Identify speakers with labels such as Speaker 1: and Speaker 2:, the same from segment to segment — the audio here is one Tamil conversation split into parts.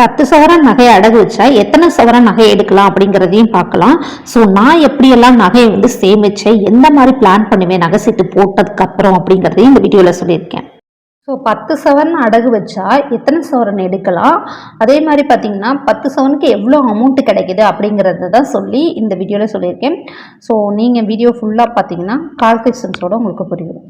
Speaker 1: பத்து சவரன் நகையை அடகு வச்சா எத்தனை சவரன் நகை எடுக்கலாம் அப்படிங்கிறதையும் பார்க்கலாம். ஸோ நான் எப்படியெல்லாம் நகையை வந்து சேமித்தேன் எந்த மாதிரி பிளான் பண்ணுவேன் நகை சீட்டு போட்டதுக்கு அப்புறம் அப்படிங்கிறதையும் இந்த வீடியோவில் சொல்லியிருக்கேன். ஸோ பத்து சவரன் அடகு வச்சா எத்தனை சவரன் எடுக்கலாம்? அதே மாதிரி பார்த்தீங்கன்னா பத்து சவனுக்கு எவ்வளோ அமௌண்ட் கிடைக்குது அப்படிங்கிறத தான் சொல்லி இந்த வீடியோவில் சொல்லியிருக்கேன். ஸோ நீங்கள் வீடியோ ஃபுல்லாக பார்த்தீங்கன்னா கால்குலேஷன்ஸோடு உங்களுக்கு புரியும்.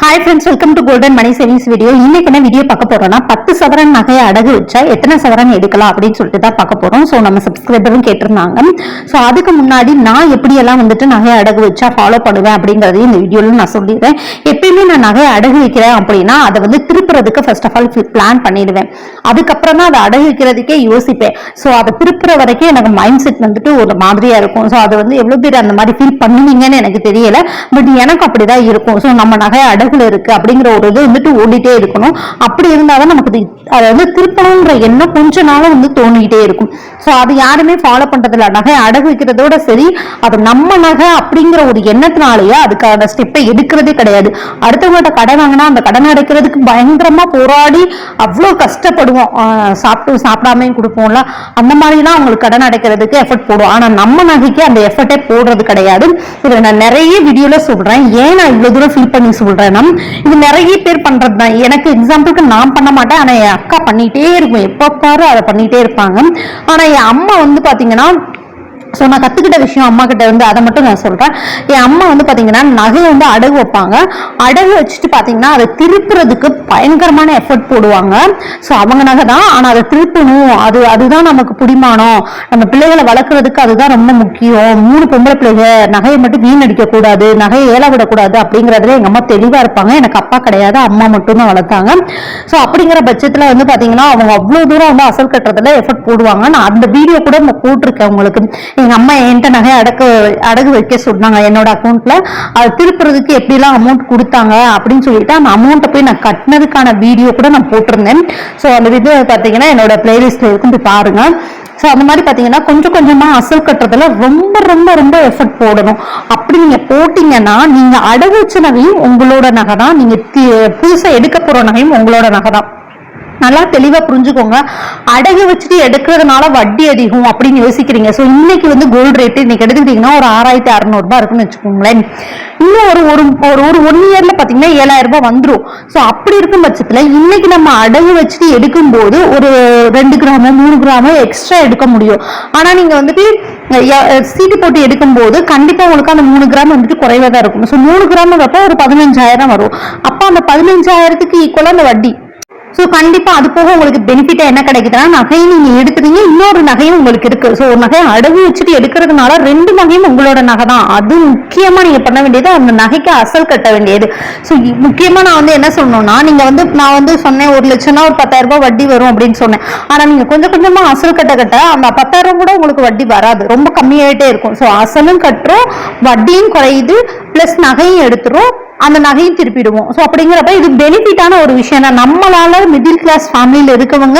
Speaker 1: Hi friends welcome to golden money savings video இன்னைக்கு என்ன வீடியோ பார்க்க போறோம்னா பத்து சவரன் நகையை அடகு வச்சா எத்தனை சவரன் எடுக்கலாம் அப்படின்னு சொல்லிட்டு தான் பார்க்க போறோம். ஸோ நம்ம சப்ஸ்கிரைபரும் கேட்டிருந்தாங்க. ஸோ அதுக்கு முன்னாடி நான் எப்படியெல்லாம் வந்துட்டு நகையை அடகு வச்சா ஃபாலோ பண்ணுவேன் அப்படிங்கறதையும் இந்த வீடியோல நான் சொல்லிடுறேன். எப்பயுமே நான் நகையை அடகு வைக்கிறேன் அப்படின்னா அதை வந்து திருப்புறதுக்கு ஃபர்ஸ்ட் ஆஃப் ஆல் பிளான் பண்ணிடுவேன். அதுக்கப்புறம் தான் அதை அடகு வைக்கிறதுக்கே யோசிப்பேன். ஸோ அதை திருப்புற வரைக்கும் எனக்கு மைண்ட் செட் வந்துட்டு ஒரு மாதிரியா இருக்கும். ஸோ அதை வந்து எவ்வளவு பேர் அந்த மாதிரி ஃபீல் பண்ணுவீங்கன்னு எனக்கு தெரியல. பட் எனக்கு அப்படிதான் இருக்கும். ஸோ நம்ம நகை அடகுல இருக்கு அப்படிங்கிற ஒரு இது வந்துட்டு ஓடிட்டே இருக்கணும். அப்படி இருந்தாதான் நமக்கு இது- அதை வந்து திருப்பணுன்ற எண்ணம் கொஞ்ச நாளும் வந்து தோணிக்கிட்டே இருக்கும். ஸோ அது யாருமே ஃபாலோ பண்றதில்ல. நகை அடகு வைக்கிறதோட சரி அது நம்ம நகை அப்படிங்கிற ஒரு எண்ணத்தினாலேயே அதுக்கான ஸ்டெப்பை எடுக்கிறதே கிடையாது. அடுத்தவங்கள்ட்ட கடன் வாங்கினா அந்த கடன் அடைக்கிறதுக்கு பயங்கரமா போராடி அவ்வளோ கஷ்டப்படுவோம். சாப்பிட்டு சாப்பிடாமையும் கொடுப்போம்ல. அந்த மாதிரிலாம் அவங்களுக்கு கடன் அடைக்கிறதுக்கு எஃபர்ட் போடுவோம். ஆனா நம்ம நகைக்கு அந்த எஃபர்ட்டே போடுறது கிடையாது. இதை நான் நிறைய வீடியோல சொல்றேன். ஏன் நான் இவ்வளவு தூரம் ஃபீல் பண்ணி சொல்றேன்னா இது நிறைய பேர் பண்றது தான். எனக்கு எக்ஸாம்பிளுக்கு நான் பண்ண மாட்டேன். ஆனா என் அக்கா பண்ணிட்டே இருக்கும். எப்ப பாரு அதை பண்ணிட்டே இருப்பாங்க. ஆனா என் அம்மா வந்து பாத்தீங்கன்னா ஸோ நான் கற்றுக்கிட்ட விஷயம் அம்மா கிட்ட இருந்து அதை மட்டும் நான் சொல்கிறேன் என் அம்மா வந்து பார்த்தீங்கன்னா நகை வந்து அடகு வைப்பாங்க. அடகு வச்சுட்டு பார்த்தீங்கன்னா அதை திருப்புறதுக்கு பயங்கரமான எஃபர்ட் போடுவாங்க. ஸோ அவங்க நகை தான். ஆனால் அதை திருப்பணும். அது அதுதான் நமக்கு பிடிமானம். நம்ம பிள்ளைகளை வளர்க்குறதுக்கு அதுதான் ரொம்ப முக்கியம். மூணு பொம்பளை பிள்ளைங்க நகையை மட்டும் வீணடிக்க கூடாது நகையை ஏல விடக்கூடாது அப்படிங்கிறதுல எங்கள் அம்மா தெளிவாக இருப்பாங்க. எனக்கு அப்பா கிடையாது அம்மா மட்டும்தான் வளர்த்தாங்க. ஸோ அப்படிங்கிற பட்சத்தில் வந்து பார்த்தீங்கன்னா அவங்க அவ்வளோ தூரம் வந்து அசல் கட்டுறதுல எஃபர்ட் போடுவாங்க நான் அந்த வீடியோ கூட நம்ம போட்டிருக்கேன் உங்களுக்கு. எங்க அம்மா என்கிட்ட நகை அடக்கு அடகு வைக்க சொன்னாங்க என்னோட அக்கௌண்ட்ல அது திருப்புறதுக்கு எப்படிலாம் அமௌண்ட் கொடுத்தாங்க அப்படின்னு சொல்லிட்டு அந்த அமௌண்ட்டை போய் நான் கட்டினதுக்கான வீடியோ கூட நான் போட்டிருந்தேன். ஸோ அந்த வீடியோ பார்த்தீங்கன்னா என்னோட பிளேலிஸ்ட்ல இருக்கும். போய் பாருங்க. ஸோ அந்த மாதிரி பார்த்தீங்கன்னா கொஞ்சம் கொஞ்சமாக அசல் கட்டுறதுல ரொம்ப ரொம்ப ரொம்ப எஃபர்ட் போடணும். அப்படி நீங்கள் போட்டிங்கன்னா நீங்கள் அடகு வச்ச நகையும் உங்களோட நகை தான் நீங்கள் புதுசாக எடுக்க போகிற நகையும் உங்களோட நகை தான் நல்லா தெளிவா புரிஞ்சுக்கோங்க. அடகு வச்சுட்டு எடுக்கிறதுனால வட்டி அதிகம் அப்படின்னு யோசிக்கிறீங்க. ஸோ இன்னைக்கு வந்து கோல்டு ரேட் இன்னைக்கு எடுத்துக்கிட்டீங்கன்னா ஒரு ஆறாயிரத்தி அறநூறுபா இருக்குன்னு வச்சுக்கோங்களேன். இன்னும் ஒரு ஒரு ஒரு ஒரு ஒன் இயர்ல பாத்தீங்கன்னா ஏழாயிரம் ரூபாய் வந்துடும் ஸோ அப்படி இருக்கும் பட்சத்துல இன்னைக்கு நம்ம அடகு வச்சுட்டு எடுக்கும்போது ஒரு ரெண்டு கிராமோ மூணு கிராமோ எக்ஸ்ட்ரா எடுக்க முடியும். ஆனா நீங்க வந்துட்டு சீட்டு போட்டு எடுக்கும்போது கண்டிப்பா உங்களுக்கு அந்த மூணு கிராம் வந்துட்டு குறைவா தான் இருக்கும். ஸோ மூணு கிராம் வரப்போ ஒரு பதினஞ்சாயிரம் வரும். அப்போ அந்த பதினஞ்சாயிரத்துக்கு ஈக்குவலாக அந்த வட்டி. ஸோ கண்டிப்பா அது போக உங்களுக்கு பெனிஃபிட்டா என்ன கிடைக்குதுன்னா நகையை நீங்க எடுத்துறீங்க இன்னொரு நகையும் உங்களுக்கு இருக்கு. ஸோ ஒரு நகையை அடகு வச்சுட்டு எடுக்கிறதுனால ரெண்டு நகையும் உங்களோட நகை தான். அது முக்கியமா நீங்க பண்ண வேண்டியது அந்த நகைக்கு அசல் கட்ட வேண்டியது. ஸோ முக்கியமா நான் வந்து என்ன சொல்லணும்னா நீங்க வந்து நான் வந்து சொன்னேன் ஒரு லட்சம்னா ஒரு பத்தாயிரம் ரூபாய் வட்டி வரும் அப்படின்னு சொன்னேன். ஆனா நீங்க கொஞ்சம் கொஞ்சமா அசல் கட்ட கட்ட அந்த பத்தாயிரம் கூட உங்களுக்கு வட்டி வராது. ரொம்ப கம்மியாயிட்டே இருக்கும். ஸோ அசலும் கட்டுறோம் வட்டியும் குறையுது பிளஸ் நகையும் எடுத்துரும் அந்த நகையும் திருப்பிடுவோம். ஸோ அப்படிங்கிறப்ப இது பெனிஃபிட்டான ஒரு விஷயம். தான் நம்மளால மிடில் கிளாஸ் ஃபேமிலியில் இருக்கவங்க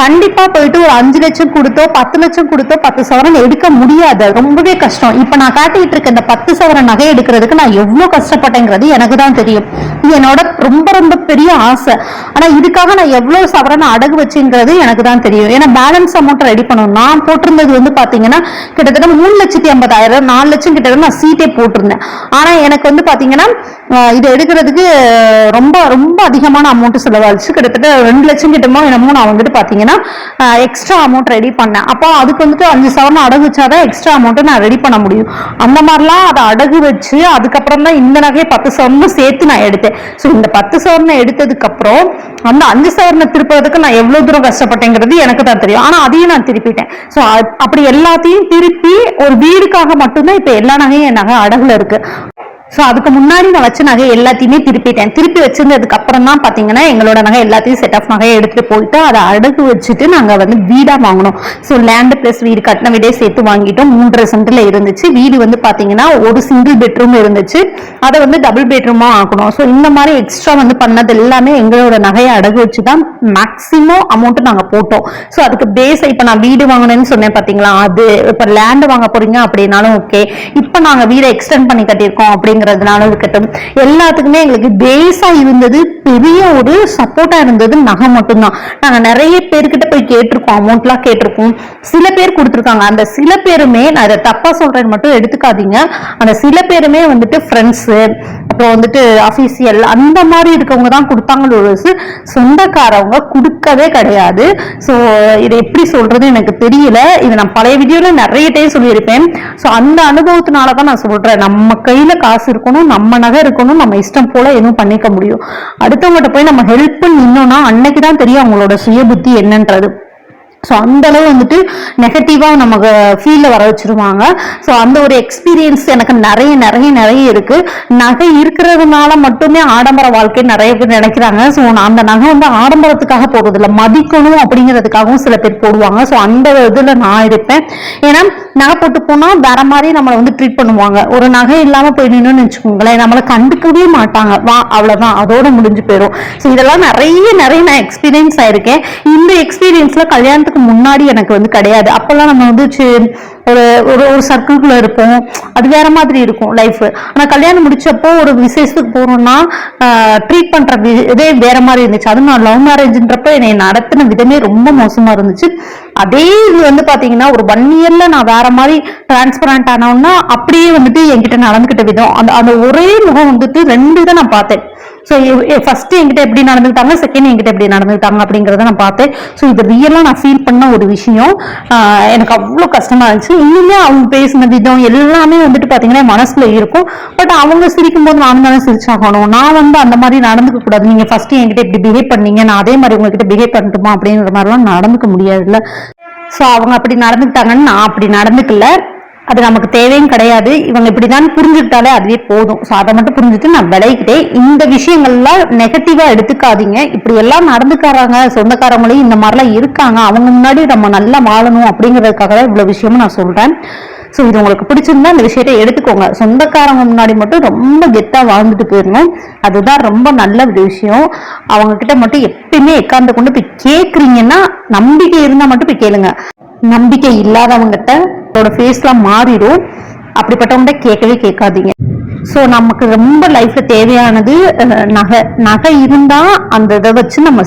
Speaker 1: கண்டிப்பாக போயிட்டு ஒரு அஞ்சு லட்சம் கொடுத்தோ பத்து லட்சம் கொடுத்தோ பத்து சவரன் எடுக்க முடியாது. ரொம்பவே கஷ்டம். இப்போ நான் காட்டிட்டு இருக்க இந்த பத்து சவரன் நகை எடுக்கிறதுக்கு நான் எவ்வளோ கஷ்டப்பட்டேங்கிறது எனக்கு தான் தெரியும். இது என்னோட ரொம்ப ரொம்ப பெரிய ஆசை. ஆனால் இதுக்காக நான் எவ்வளோ சவரன் அடகு வச்சுங்கிறது எனக்கு தான் தெரியும். ஏன்னா பேலன்ஸ் அமௌண்ட் ரெடி பண்ணணும். நான் போட்டிருந்தது வந்து பார்த்தீங்கன்னா கிட்டத்தட்ட மூணு லட்சத்தி ஐம்பதாயிரம் நாலு லட்சம் கிட்ட நான் சீட்டே போட்டிருந்தேன். ஆனால் எனக்கு வந்து பார்த்தீங்கன்னா இதை எடுக்கிறதுக்கு ரொம்ப ரொம்ப அதிகமான அமௌண்ட் செலவாச்சு கிட்டத்தட்ட ரெண்டு லட்சம் கிட்டமோ என்னமோ நான் வந்துட்டு பார்த்தீங்கன்னா எக்ஸ்ட்ரா அமௌண்ட் ரெடி பண்ணேன். அப்போ அதுக்கு வந்துட்டு அஞ்சு சவரன் அடகு வச்சாதான் எக்ஸ்ட்ரா அமௌண்ட்டை நான் ரெடி பண்ண முடியும். அந்த மாதிரிலாம் அதை அடகு வச்சு அதுக்கப்புறம் தான் இந்த நகையை பத்து சவரனும் சேர்த்து நான் எடுத்தேன். ஸோ இந்த பத்து சவரனை எடுத்ததுக்கப்புறம் அந்த அஞ்சு சவரனை திருப்புறதுக்கு நான் எவ்வளோ தூரம் கஷ்டப்பட்டேங்கிறது எனக்கு தான் தெரியும். ஆனால் அதையும் நான் திருப்பிட்டேன். ஸோ அப்படி எல்லாத்தையும் திருப்பி ஒரு வீடுக்காக மட்டும்தான் இப்போ எல்லா நகையும் என் நகை அடகுல இருக்கு. ஸோ அதுக்கு முன்னாடி நான் வச்ச நகை எல்லாத்தையுமே திருப்பிட்டேன். திருப்பி வச்சிருந்ததுக்கு அப்புறம் தான் பார்த்தீங்கன்னா எங்களோட நகை எல்லாத்தையும் செட் ஆஃப் நகையை எடுத்துட்டு போயிட்டு அதை அடகு வச்சுட்டு நாங்கள் வந்து வீடாக வாங்கினோம். ஸோ லேண்டு ப்ளஸ் வீடு கட்டின வீடே சேர்த்து வாங்கிட்டோம். மூன்றரை சென்டில் இருந்துச்சு. வீடு வந்து பார்த்தீங்கன்னா ஒரு சிங்கிள் பெட்ரூம் இருந்துச்சு. அதை வந்து டபுள் பெட்ரூமா ஆக்கணும். ஸோ இந்த மாதிரி எக்ஸ்ட்ரா வந்து பண்ணது எல்லாமே எங்களோட நகையை அடகு வச்சு தான் மேக்ஸிமம் அமௌண்ட் நாங்கள் போட்டோம். ஸோ அதுக்கு பேஸ் இப்போ நான் வீடு வாங்கினேன்னு சொன்னேன் பார்த்தீங்களா அது இப்போ லேண்டு வாங்க போறீங்க அப்படின்னாலும் ஓகே இப்போ நாங்கள் வீடை எக்ஸ்டெண்ட் பண்ணி கட்டியிருக்கோம் அப்படிங்கிற அப்படிங்கிறதுனால இருக்கட்டும். எல்லாத்துக்குமே எங்களுக்கு பேஸா இருந்தது பெரிய ஒரு சப்போர்ட்டா இருந்தது நகை மட்டும்தான். நாங்க நிறைய பேர்கிட்ட போய் கேட்டிருக்கோம் அமௌண்ட்லாம் கேட்டிருக்கோம். சில பேர் கொடுத்துருக்காங்க. அந்த சில பேருமே நான் இதை தப்பா சொல்றேன்னு மட்டும் எடுத்துக்காதீங்க. அந்த சில பேருமே வந்துட்டு ஃப்ரெண்ட்ஸு அப்புறம் வந்துட்டு அஃபீஷியல் அந்த மாதிரி இருக்கவங்க தான் கொடுத்தாங்களோ சொந்தக்காரவங்க கொடுக்கவே கிடையாது. ஸோ இதை எப்படி சொல்றது எனக்கு தெரியல. இது நான் பழைய வீடியோல நிறைய டைம் சொல்லியிருப்பேன். ஸோ அந்த அனுபவத்தினால தான் நான் சொல்றேன். நம்ம கையில காசு இருக்கணும் நம்ம நகை இருக்கணும் நம்ம இஷ்டம் போல எதுவும் பண்ணிக்க முடியும். அடுத்தவங்ககிட்ட போய் நம்ம ஹெல்ப் நின்னோம்னா அன்னைக்கு தான் தெரியும் அவங்களோட சுய புத்தி என்னன்றது. ஸோ அந்த அளவு வந்துட்டு நெகட்டிவாக நமக்கு ஃபீலில் வர வச்சுருவாங்க. ஸோ அந்த ஒரு எக்ஸ்பீரியன்ஸ் எனக்கு நிறைய நிறைய நிறைய இருக்குது நகை இருக்கிறதுனால மட்டுமே ஆடம்பர வாழ்க்கை நிறைய பேர் நினைக்கிறாங்க. ஸோ அந்த நகை வந்து ஆடம்பரத்துக்காக போடுறது இல்லை மதிக்கணும் அப்படிங்கிறதுக்காகவும் சில பேர் போடுவாங்க. ஸோ அந்த இதில் நான் இருப்பேன் ஏன்னா நகை போட்டு போனால் வேற மாதிரி நம்மளை வந்து ட்ரீட் பண்ணுவாங்க. ஒரு நகை இல்லாமல் போயிடணும்னு வச்சுக்கோங்களேன் நம்மளை கண்டுக்கவே மாட்டாங்க. வா அவ்வளோதான் அதோட முடிஞ்சு போயிடும். ஸோ இதெல்லாம் நிறைய நிறைய நான் எக்ஸ்பீரியன்ஸ் ஆயிருக்கேன். இந்த எக்ஸ்பீரியன்ஸில் கல்யாணத்துக்கு கல்யாணத்துக்கு முன்னாடி எனக்கு வந்து கிடையாது. அப்பெல்லாம் நம்ம வந்து ஒரு ஒரு ஒரு சர்க்கிள்குள்ள இருப்போம். அது வேற மாதிரி இருக்கும் லைஃப் ஆனா கல்யாணம் முடிச்சப்போ ஒரு விசேஷத்துக்கு போறோம்னா ட்ரீட் பண்ற இதே வேற மாதிரி இருந்துச்சு. அதுவும் நான் லவ் மேரேஜ்ன்றப்ப என்னை நடத்தின விதமே ரொம்ப மோசமா இருந்துச்சு. அதே இது வந்து பாத்தீங்கன்னா ஒரு ஒன் இயர்ல நான் வேற மாதிரி டிரான்ஸ்பரண்ட் ஆனோன்னா அப்படியே வந்துட்டு என்கிட்ட நடந்துகிட்ட விதம். அந்த அந்த ஒரே முகம் வந்துட்டு ரெண்டு இதை நான் பார்த்தேன். ஸோ ஃபர்ஸ்ட் eh, என்கிட்ட எப்படி நடந்துக்கிட்டாங்க செகண்ட் என்கிட்ட எப்படி நடந்துக்கிட்டாங்க அப்படிங்கிறத நான் பார்த்தேன். ஸோ இது ரியலாக நான் ஃபீல் பண்ண ஒரு விஷயம். எனக்கு அவ்வளோ கஷ்டமா இருந்துச்சு. இன்னுமே அவங்க பேசின விதம் எல்லாமே வந்துட்டு பார்த்தீங்கன்னா மனசுல இருக்கும். பட் அவங்க சிரிக்கும் போது நானும் தானே சிரிச்சாகணும். நான் வந்து அந்த மாதிரி நடந்துக்க கூடாது. நீங்க ஃபர்ஸ்ட் என்கிட்ட இப்படி பிஹேவ் பண்ணீங்க. நான் அதே மாதிரி உங்ககிட்ட பிஹேவ் பண்ணட்டுமா அப்படிங்கிற மாதிரிலாம் நடந்துக்க முடியாதுல்ல. ஸோ அவங்க அப்படி நடந்துக்கிட்டாங்கன்னு நான் அப்படி நடந்துக்கல. அது நமக்கு தேவையும் கிடையாது. இவங்க இப்படிதான் புரிஞ்சுக்கிட்டாலே அதுவே போதும். ஸோ அதை மட்டும் புரிஞ்சுட்டு நான் விளையிக்கிட்டேன் இந்த விஷயங்கள்லாம் நெகட்டிவா எடுத்துக்காதீங்க. இப்படி எல்லாம் நடந்துக்காராங்க சொந்தக்காரங்களையும் இந்த மாதிரிலாம் இருக்காங்க. அவங்க முன்னாடி நம்ம நல்லா வாழணும் அப்படிங்கிறதுக்காக தான் இவ்வளவு விஷயமும் நான் சொல்றேன். ஸோ இது உங்களுக்கு பிடிச்சிருந்தா இந்த விஷயத்த எடுத்துக்கோங்க. சொந்தக்காரங்க முன்னாடி மட்டும் ரொம்ப கெத்தா வாழ்ந்துட்டு போயிடணும் அதுதான் ரொம்ப நல்ல ஒரு விஷயம். அவங்க கிட்ட மட்டும் எப்பயுமே உட்காந்து கொண்டு போய் கேட்குறீங்கன்னா நம்பிக்கை இருந்தா மட்டும் போய் கேளுங்க. நம்பிக்கை இல்லாதவங்ககிட்ட அவரோட ஃபேஸ்லாம் மாறிடும். அப்படிப்பட்டவங்கிட்ட கேட்கவே கேட்காதீங்க. ஸோ நமக்கு ரொம்ப லைஃப்ல தேவையானது நகை. நகை இருந்தா அந்த இதை வச்சு நம்ம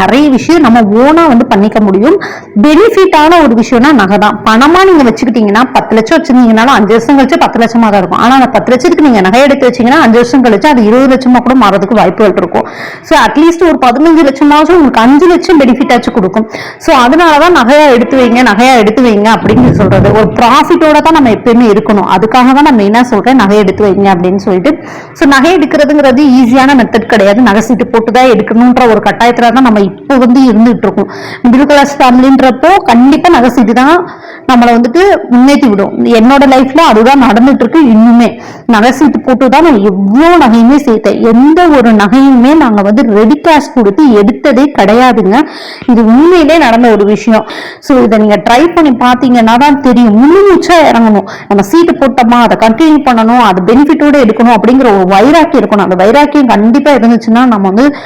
Speaker 1: நிறைய விஷயம் நம்ம ஓனா வந்து பண்ணிக்க முடியும். பெனிஃபிட்டான ஒரு விஷயம்னா நகை தான். பணமா நீங்க வச்சுக்கிட்டீங்கன்னா பத்து லட்சம் வச்சிருந்தீங்கனாலும் அஞ்சு வருஷம் கழிச்சு பத்து லட்சமா தான் இருக்கும். ஆனா அந்த பத்து லட்சத்துக்கு நீங்க நகை எடுத்து வச்சீங்கன்னா அஞ்சு வருஷம் கழிச்சு அது இருபது லட்சமா கூட மாறதுக்கு வாய்ப்புகள் இருக்கும். ஸோ அட்லீஸ்ட் ஒரு பதினஞ்சு லட்சமாச்சும் உங்களுக்கு அஞ்சு லட்சம் பெனிஃபிட் ஆச்சு கொடுக்கும். ஸோ அதனாலதான் நகையா எடுத்து வைங்க நகையா எடுத்து வைங்க அப்படின்னு சொல்றது. ஒரு ப்ராஃபிட்டோட தான் நம்ம எப்பயுமே இருக்கணும். அதுக்காக தான் நான் என்ன சொல்றேன் நகை எடுத்து வைங்க அப்படின்னு சொல்லிட்டு. ஸோ நகை எடுக்கிறதுங்கிறது ஈஸியான மெத்தட் கிடையாது. நகை சீட்டு போட்டு தான் எடுக்கணுன்ற ஒரு கட்டாயத்தில் தான் நம்ம இப்போ வந்து இருந்துகிட்டு இருக்கோம். மிடில் கிளாஸ் ஃபேமிலின்றப்போ கண்டிப்பாக நகை சீட்டு தான் நம்மளை வந்துட்டு முன்னேற்றி விடும். என்னோட லைஃப்ல அதுதான் நடந்துட்டு இருக்கு இன்னுமே. நகை சீட்டு போட்டு தான் நான் எவ்வளோ நகையுமே சேர்த்தேன். எந்த ஒரு நகையுமே நாங்கள் வந்து ரெடி கேஷ் கொடுத்து எடுத்ததே கிடையாதுங்க. இது உண்மையிலே நடந்த ஒரு விஷயம். ஸோ இதை நீங்கள் ட்ரை பண்ணி பார்த்தீங்கன்னா தான் தெரியும். முழு மூச்சா இறங்கணும். நம்ம சீட்டு போட்டோமா? அதை கண்டினியூ பண்ணணும். அது பெனிஃபிட்டோட எடுக்கணும் அப்படிங்கிற ஒரு வைராக்கியம் இருக்கணும். அந்த வைராக்கியம் கண்டிப்பா இருந்துச்சுன்னா நம்ம வந்து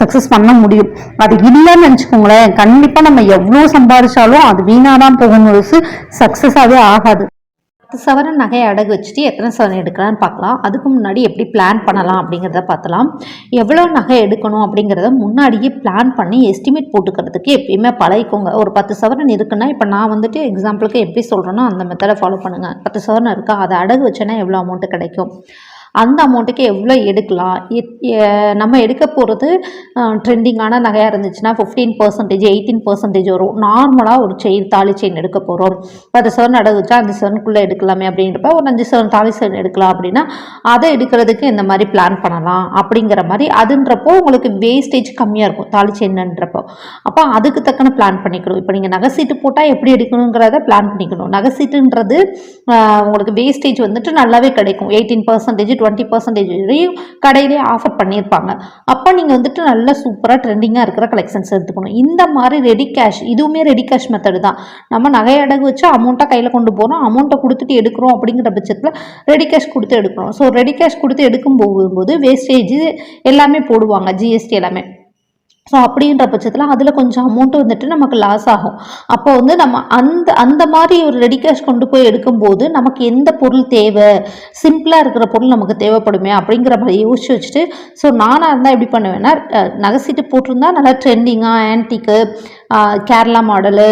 Speaker 1: சக்சஸ் பண்ண முடியும். அது இல்லைன்னு நினச்சிக்கோங்களேன். கண்டிப்பா நம்ம எவ்வளவு சம்பாதிச்சாலும் அது வீணாதான் போகும் சக்சஸாவே ஆகாது.
Speaker 2: பத்து சவரன் நகையை அடகு வச்சுட்டு எத்தனை சவரன் எடுக்கலாம்னு பார்க்கலாம். அதுக்கு முன்னாடி எப்படி பிளான் பண்ணலாம் அப்படிங்கிறத பார்த்தலாம். எவ்வளோ நகை எடுக்கணும் அப்படிங்கிறத முன்னாடியே பிளான் பண்ணி எஸ்டிமேட் போட்டுக்கிறதுக்கு எப்பயுமே பழகிக்கோங்க. ஒரு பத்து சவரன் இருக்குன்னா இப்போ நான் வந்துட்டு எக்ஸாம்பிளுக்கு எப்படி சொல்கிறேனோ அந்த மெத்தடை ஃபாலோ பண்ணுங்கள் பத்து சவரன் இருக்கா? அதை அடகு வச்சேன்னா எவ்வளோ அமௌண்ட்டு கிடைக்கும்? அந்த அமௌண்ட்டுக்கு எவ்வளோ எடுக்கலாம்? நம்ம எடுக்க போகிறது ட்ரெண்டிங்கான நகையாக இருந்துச்சுன்னா ஃபிஃப்டீன் பர்சன்டேஜ் எயிட்டீன் பர்சன்டேஜ் வரும். நார்மலாக ஒரு செயின் தாலி செயின் எடுக்க போகிறோம் பத்து செவன் அடகுச்சா அஞ்சு அந்த செவனுக்குள்ளே எடுக்கலாமே அப்படின்றப்ப ஒரு அஞ்சு செவன் தாலி செயின் எடுக்கலாம் அப்படின்னா அதை எடுக்கிறதுக்கு இந்த மாதிரி பிளான் பண்ணலாம் அப்படிங்கிற மாதிரி. அதுன்றப்போ உங்களுக்கு வேஸ்டேஜ் கம்மியாக இருக்கும் தாலி செயின்ன்றப்போ அப்போ அதுக்கு தக்கன பிளான் பண்ணிக்கணும். இப்போ நீங்கள் நகை சீட்டு போட்டால் எப்படி எடுக்கணுங்கிறத பிளான் பண்ணிக்கணும். நகை சீட்டுன்றது உங்களுக்கு வேஸ்டேஜ் வந்துட்டு நல்லாவே கிடைக்கும். எயிட்டீன் பர்சன்டேஜ் டுவெண்ட்டி பர்சன்டேஜ் வரையும் கடையிலே ஆஃபர் பண்ணியிருப்பாங்க. அப்போ நீங்கள் வந்துட்டு நல்ல சூப்பராக ட்ரெண்டிங்காக இருக்கிற கலெக்ஷன்ஸ் எடுத்துக்கணும். இந்த மாதிரி ரெடி கேஷ் இதுவுமே ரெடி கேஷ் மெத்தடு தான். நம்ம நகை அடகு வச்சு அமௌண்ட்டாக கையில் கொண்டு போகிறோம் அமௌண்ட்டை கொடுத்துட்டு எடுக்கிறோம் அப்படிங்கிற பட்சத்தில் ரெடி கேஷ் கொடுத்து எடுக்கிறோம். ஸோ ரெடி கேஷ் கொடுத்து எடுக்கும் போகும்போது வேஸ்டேஜ் எல்லாமே போடுவாங்க. ஜிஎஸ்டி எல்லாமே. ஸோ அப்படின்ற பட்சத்தில் அதில் கொஞ்சம் அமௌண்ட்டு வந்துட்டு நமக்கு லாஸ் ஆகும். அப்போ வந்து நம்ம அந்த அந்த மாதிரி ஒரு ரெடி கேஷ் கொண்டு போய் எடுக்கும்போது நமக்கு எந்த பொருள் தேவை? சிம்பிளாக இருக்கிற பொருள் நமக்கு தேவைப்படுமே அப்படிங்கிற மாதிரி யோசிச்சு வச்சுட்டு ஸோ நானாக இருந்தால் எப்படி பண்ணுவேன்னா அஹ், நகை சீட்டு போட்டிருந்தா நல்லா ட்ரெண்டிங்காக ஆன்டிக்கு கேரளா மாடலு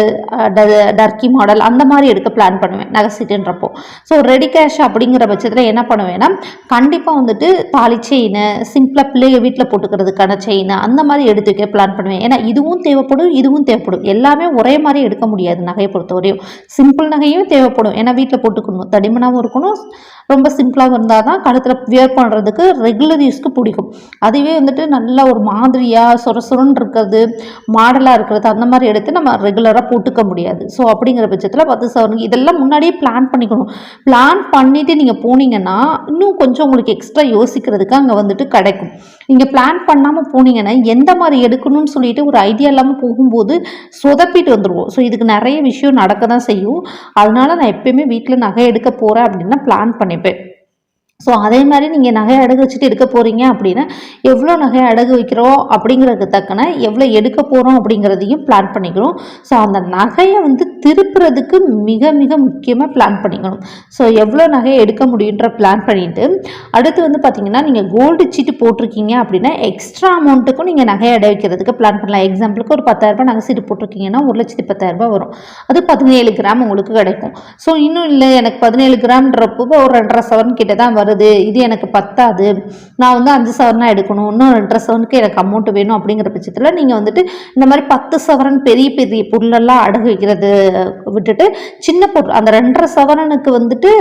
Speaker 2: டர்க்கி மாடல் அந்த மாதிரி எடுக்க பிளான் பண்ணுவேன் நகைச்சிட்டுன்றப்போ. ஸோ ரெடி கேஷ் அப்படிங்கிற பட்சத்தில் என்ன பண்ணுவேன்னா கண்டிப்பாக வந்துட்டு தாலி செயின் சிம்பிளாக பிள்ளைய வீட்டில் போட்டுக்கிறதுக்கான செயின் அந்த மாதிரி எடுத்து வைக்க பிளான் பண்ணுவேன். ஏன்னா இதுவும் தேவைப்படும் இதுவும் தேவைப்படும். எல்லாமே ஒரே மாதிரி எடுக்க முடியாது நகையை பொறுத்தவரையும். சிம்பிள் நகையும் தேவைப்படும். ஏன்னா வீட்டில் போட்டுக்கணும். தடிமனாகவும் இருக்கணும். ரொம்ப சிம்பிளாகவும் இருந்தால் தான் கழுத்தில் வியர் பண்ணுறதுக்கு ரெகுலர் யூஸ்க்கு பிடிக்கும். அதுவே வந்துட்டு நல்ல ஒரு மாதிரியாக சொர சொரன்னு இருக்கிறது மாடலாக இருக்கிறது அந்த அந்த மாதிரி எடுத்து நம்ம ரெகுலராக போட்டுக்க முடியாது. ஸோ அப்படிங்கிற பட்சத்தில் பத்து சவரனுக்கு இதெல்லாம் முன்னாடியே பிளான் பண்ணிக்கணும். பிளான் பண்ணிவிட்டு நீங்கள் போனீங்கன்னா இன்னும் கொஞ்சம் உங்களுக்கு எக்ஸ்ட்ரா யோசிக்கிறதுக்கு அங்கே வந்துட்டு கிடைக்கும். நீங்கள் பிளான் பண்ணாமல் போனீங்கன்னா எந்த மாதிரி எடுக்கணும்னு சொல்லிட்டு ஒரு ஐடியா இல்லாமல் போகும்போது சொதப்பிட்டு வந்துடுவோம் ஸோ இதுக்கு நிறைய விஷயம் நடக்க தான் செய்யும். அதனால நான் எப்பயுமே வீட்டில் நகை எடுக்க போகிறேன் அப்படின்னா பிளான் பண்ணிப்பேன். ஸோ அதே மாதிரி நீங்கள் நகை அடகு வச்சுட்டு எடுக்க போகிறீங்க அப்படின்னா எவ்வளோ நகை அடகு வைக்கிறோம் அப்படிங்கிறதுக்கு தக்கன எவ்வளோ எடுக்க போகிறோம் அப்படிங்கிறதையும் பிளான் பண்ணிக்கணும். ஸோ அந்த நகையை வந்து திருப்புறதுக்கு மிக மிக முக்கியமாக பிளான் பண்ணிக்கணும். ஸோ எவ்வளோ நகையை எடுக்க முடியுன்ற பிளான் பண்ணிவிட்டு அடுத்து வந்து பார்த்தீங்கன்னா நீங்கள் கோல்டு சீட்டு போட்டிருக்கீங்க அப்படின்னா எக்ஸ்ட்ரா அமௌண்ட்டுக்கும் நீங்கள் நகையை அடை வைக்கிறதுக்கு பிளான் பண்ணலாம். எக்ஸாம்பிளுக்கு ஒரு பத்தாயிரரூபா நகை சீட்டு போட்டிருக்கீங்கன்னா ஒரு லட்சத்தி பத்தாயிரரூபா வரும். அது பதினேழு கிராம் உங்களுக்கு கிடைக்கும். ஸோ இன்னும் இல்லை எனக்கு பதினேழு கிராம்ன்றப்போ ஒரு ரெண்டரை சவரன் கிட்ட தான் வருது இது எனக்கு பத்தாது. நான் வந்து அஞ்சு சவரனாக எடுக்கணும். இன்னும் ரெண்டரை சவரனுக்கு எனக்கு அமௌண்ட் வேணும் அப்படிங்கிற பட்சத்தில் நீங்கள் வந்துட்டு இந்த மாதிரி பத்து சவரன் பெரிய பெரிய பொருளெல்லாம் அடகு வைக்கிறது விட்டுட்டு சின்ன பொருள் அந்த ரெண்டரை சவரனுக்கு வந்துட்டு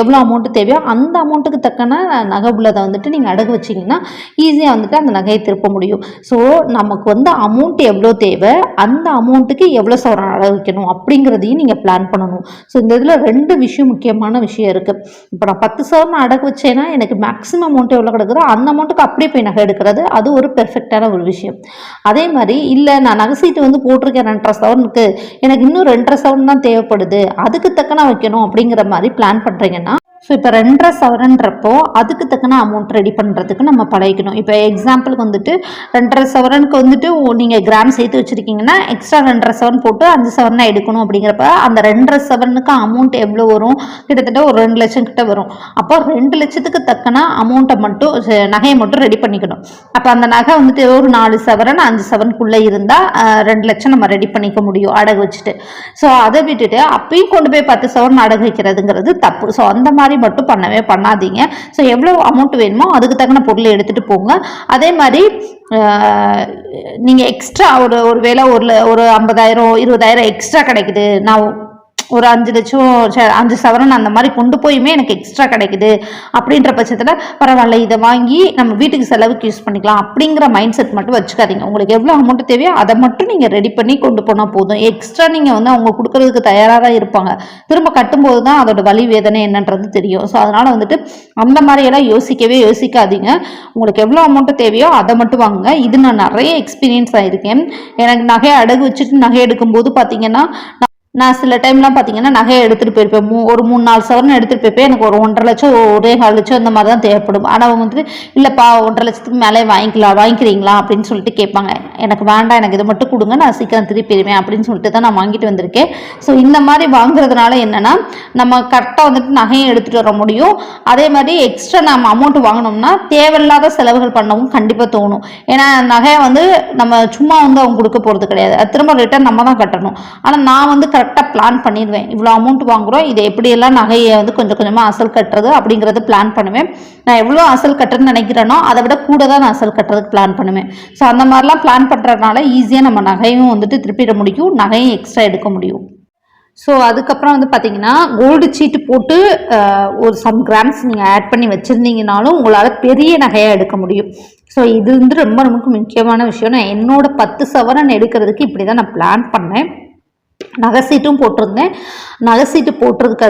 Speaker 2: எவ்வளோ அமௌண்ட் தேவையோ அந்த அமௌண்ட்டுக்கு தக்கன நகை உள்ளதை வந்துட்டு நீங்கள் அடகு வச்சிங்கன்னா ஈஸியாக வந்துட்டு அந்த நகையை திருப்ப முடியும். ஸோ நமக்கு வந்து அமௌண்ட் எவ்வளோ தேவை அந்த அமௌண்ட்டுக்கு எவ்வளோ சவரன் அடகு வைக்கணும் அப்படிங்கிறதையும் நீங்கள் பிளான் பண்ணணும். ஸோ இந்த இதில் ரெண்டு விஷயம் முக்கியமான விஷயம் இருக்குது இப்போ நான் பத்து சவரன் அடகு வச்சேன்னா எனக்கு மேக்ஸிமம் அமௌண்ட் எவ்வளோ கிடக்குதோ அந்த அமௌண்ட்டுக்கு அப்படியே போய் நகை எடுக்கிறது அது ஒரு பெர்ஃபெக்டான ஒரு விஷயம். அதே மாதிரி இல்லை நான் நகை சீட்டு வந்து போட்டிருக்கேன் ரெண்டரை சவரனுக்கு எனக்கு இன்னும் ரெண்டரை சவரன் தான் தேவைப்படுது. அதுக்கு தக்கன வைக்கணும் அப்படிங்கிற மாதிரி பிளான் பண்ணுறீங்கன்னா ஸோ இப்போ ரெண்டரை சவரன்றப்போ அதுக்கு தக்கன அமௌண்ட் ரெடி பண்ணுறதுக்கு நம்ம பழகிக்கணும். இப்போ எக்ஸாம்பிளுக்கு வந்துட்டு ரெண்டரை சவரனுக்கு வந்துட்டு நீங்கள் கிராம் சேர்த்து வச்சுருக்கீங்கன்னா எக்ஸ்ட்ரா ரெண்டரை சவரன் போட்டு அஞ்சு சவரனாக எடுக்கணும் அப்படிங்கிறப்ப அந்த ரெண்டரை சவரனுக்கு அமௌண்ட் எவ்வளோ வரும்? கிட்டத்தட்ட ஒரு ரெண்டு லட்சம் கிட்ட வரும். அப்போ ரெண்டு லட்சத்துக்கு தக்கன அமௌண்ட்டை மட்டும் நகையை மட்டும் ரெடி பண்ணிக்கணும். அப்போ அந்த நகை வந்துட்டு ஒரு நாலு சவரன் அஞ்சு சவரனுக்குள்ளே இருந்தால் ரெண்டு லட்சம் நம்ம ரெடி பண்ணிக்க முடியும் அடகு வச்சுட்டு. ஸோ அதை விட்டுட்டு அப்பயும் கொண்டு போய் பத்து சவரன் அடகு வைக்கிறதுங்கிறது தப்பு. ஸோ அந்த மாதிரி மட்டும் பண்ணவே பண்ணாதீங்க. ஸோ எவ்வளோ அமௌண்ட் வேணுமோ அதுக்கு தக்கன பொருளை எடுத்துகிட்டு போங்க. அதே மாதிரி நீங்கள் எக்ஸ்ட்ரா ஒரு ஒரு வேளை ஒரு ஒரு ஐம்பதாயிரம் இருபதாயிரம் எக்ஸ்ட்ரா கிடைக்குது. நான் ஒரு அஞ்சு லட்சம் ச- அஞ்சு சவரன் அந்த மாதிரி கொண்டு போயுமே எனக்கு எக்ஸ்ட்ரா கிடைக்குது. அப்படின்ற பட்சத்தில் பரவாயில்ல இதை வாங்கி நம்ம வீட்டுக்கு செலவுக்கு யூஸ் பண்ணிக்கலாம் அப்படிங்கிற மைண்ட் செட் மட்டும் வச்சுக்காதீங்க. உங்களுக்கு எவ்வளோ அமௌண்ட் தேவையோ அதை மட்டும் நீங்கள் ரெடி பண்ணி கொண்டு போனால் போதும். எக்ஸ்ட்ரா நீங்கள் வந்து அவங்க கொடுக்கறதுக்கு தயாராக தான் இருப்பாங்க. திரும்ப கட்டும்போது தான் அதோட வலி வேதனை என்னன்றது தெரியும். ஸோ அதனால் வந்துட்டு அந்த மாதிரியெல்லாம் யோசிக்கவே யோசிக்காதீங்க. உங்களுக்கு எவ்வளோ அமௌண்ட்டு தேவையோ அதை மட்டும் வாங்குங்க. இது நான் நிறைய எக்ஸ்பீரியன்ஸ் ஆகிருக்கேன் எனக்கு நகை அடகு வச்சுட்டு நகை எடுக்கும்போது பார்த்தீங்கன்னா நான் சில டைம்லாம் பார்த்தீங்கன்னா நகையை எடுத்துகிட்டு போயிருப்பேன். மூ ஒரு மூணு நாலு சவரன் எடுத்துகிட்டு போயிருப்பேன். எனக்கு ஒரு ஒன்றரை லட்சம் ஒரே கால் லட்சம் இந்த மாதிரி தான் தேவைப்படும். ஆனால் அவங்க வந்துட்டு இல்லைப்பா ஒன்றரை லட்சத்துக்கு மேலே வாங்கிக்கலாம் வாங்கிக்கிறீங்களா? அப்படின்னு சொல்லிட்டு கேட்பாங்க. எனக்கு வேண்டாம் எனக்கு இதை மட்டும் கொடுங்க நான் சீக்கிரம் திருப்பிடுவேன் அப்படின்னு சொல்லிட்டு தான் நான் வாங்கிட்டு வந்திருக்கேன். ஸோ இந்த மாதிரி வாங்குறதுனால என்னென்னா நம்ம கரெக்டாக வந்துட்டு நகையும் எடுத்துகிட்டு வர முடியும். அதே மாதிரி எக்ஸ்ட்ரா நம்ம அமௌண்ட் வாங்கினோம்னா தேவையில்லாத செலவுகள் பண்ணவும் கண்டிப்பாக தோணும். ஏன்னா நகையை வந்து நம்ம சும்மா வந்து அவங்க கொடுக்க போகிறது கிடையாது. திரும்ப ரிட்டர்ன் நம்ம தான் கட்டணும். ஆனால் நான் வந்து கரெக்டாக பிளான் பண்ணிடுவேன் இவ்வளோ அமௌண்ட் வாங்குறோம் இது எப்படியெல்லாம் நகையை வந்து கொஞ்சம் கொஞ்சமாக அசல் கட்டுறது அப்படிங்கிறது பிளான் பண்ணுவேன். நான் எவ்வளோ அசல் கட்டுறேன்னு நினைக்கிறேனோ அதை விட கூட தான் நான் அசல் கட்டுறதுக்கு பிளான் பண்ணுவேன். ஸோ அந்த மாதிரிலாம் பிளான் பண்ணுறதுனால ஈஸியாக நம்ம நகையும் வந்துட்டு திருப்பிட முடியும் நகையும் எக்ஸ்ட்ரா எடுக்க முடியும். ஸோ அதுக்கப்புறம் வந்து பார்த்தீங்கன்னா கோல்டு சீட்டு போட்டு ஒரு சம் கிராம்ஸ் நீங்கள் ஆட் பண்ணி வச்சுருந்தீங்கனாலும் உங்களால் பெரிய நகையாக எடுக்க முடியும். ஸோ இது வந்து ரொம்ப நமக்கு முக்கியமான விஷயம். நான் என்னோடய பத்து சவரன் எடுக்கிறதுக்கு இப்படி தான் நான் பிளான் பண்ணேன். நகை சீட்டும் போட்டிருந்தேன். நகை சீட்டு போட்டுறதுக்கு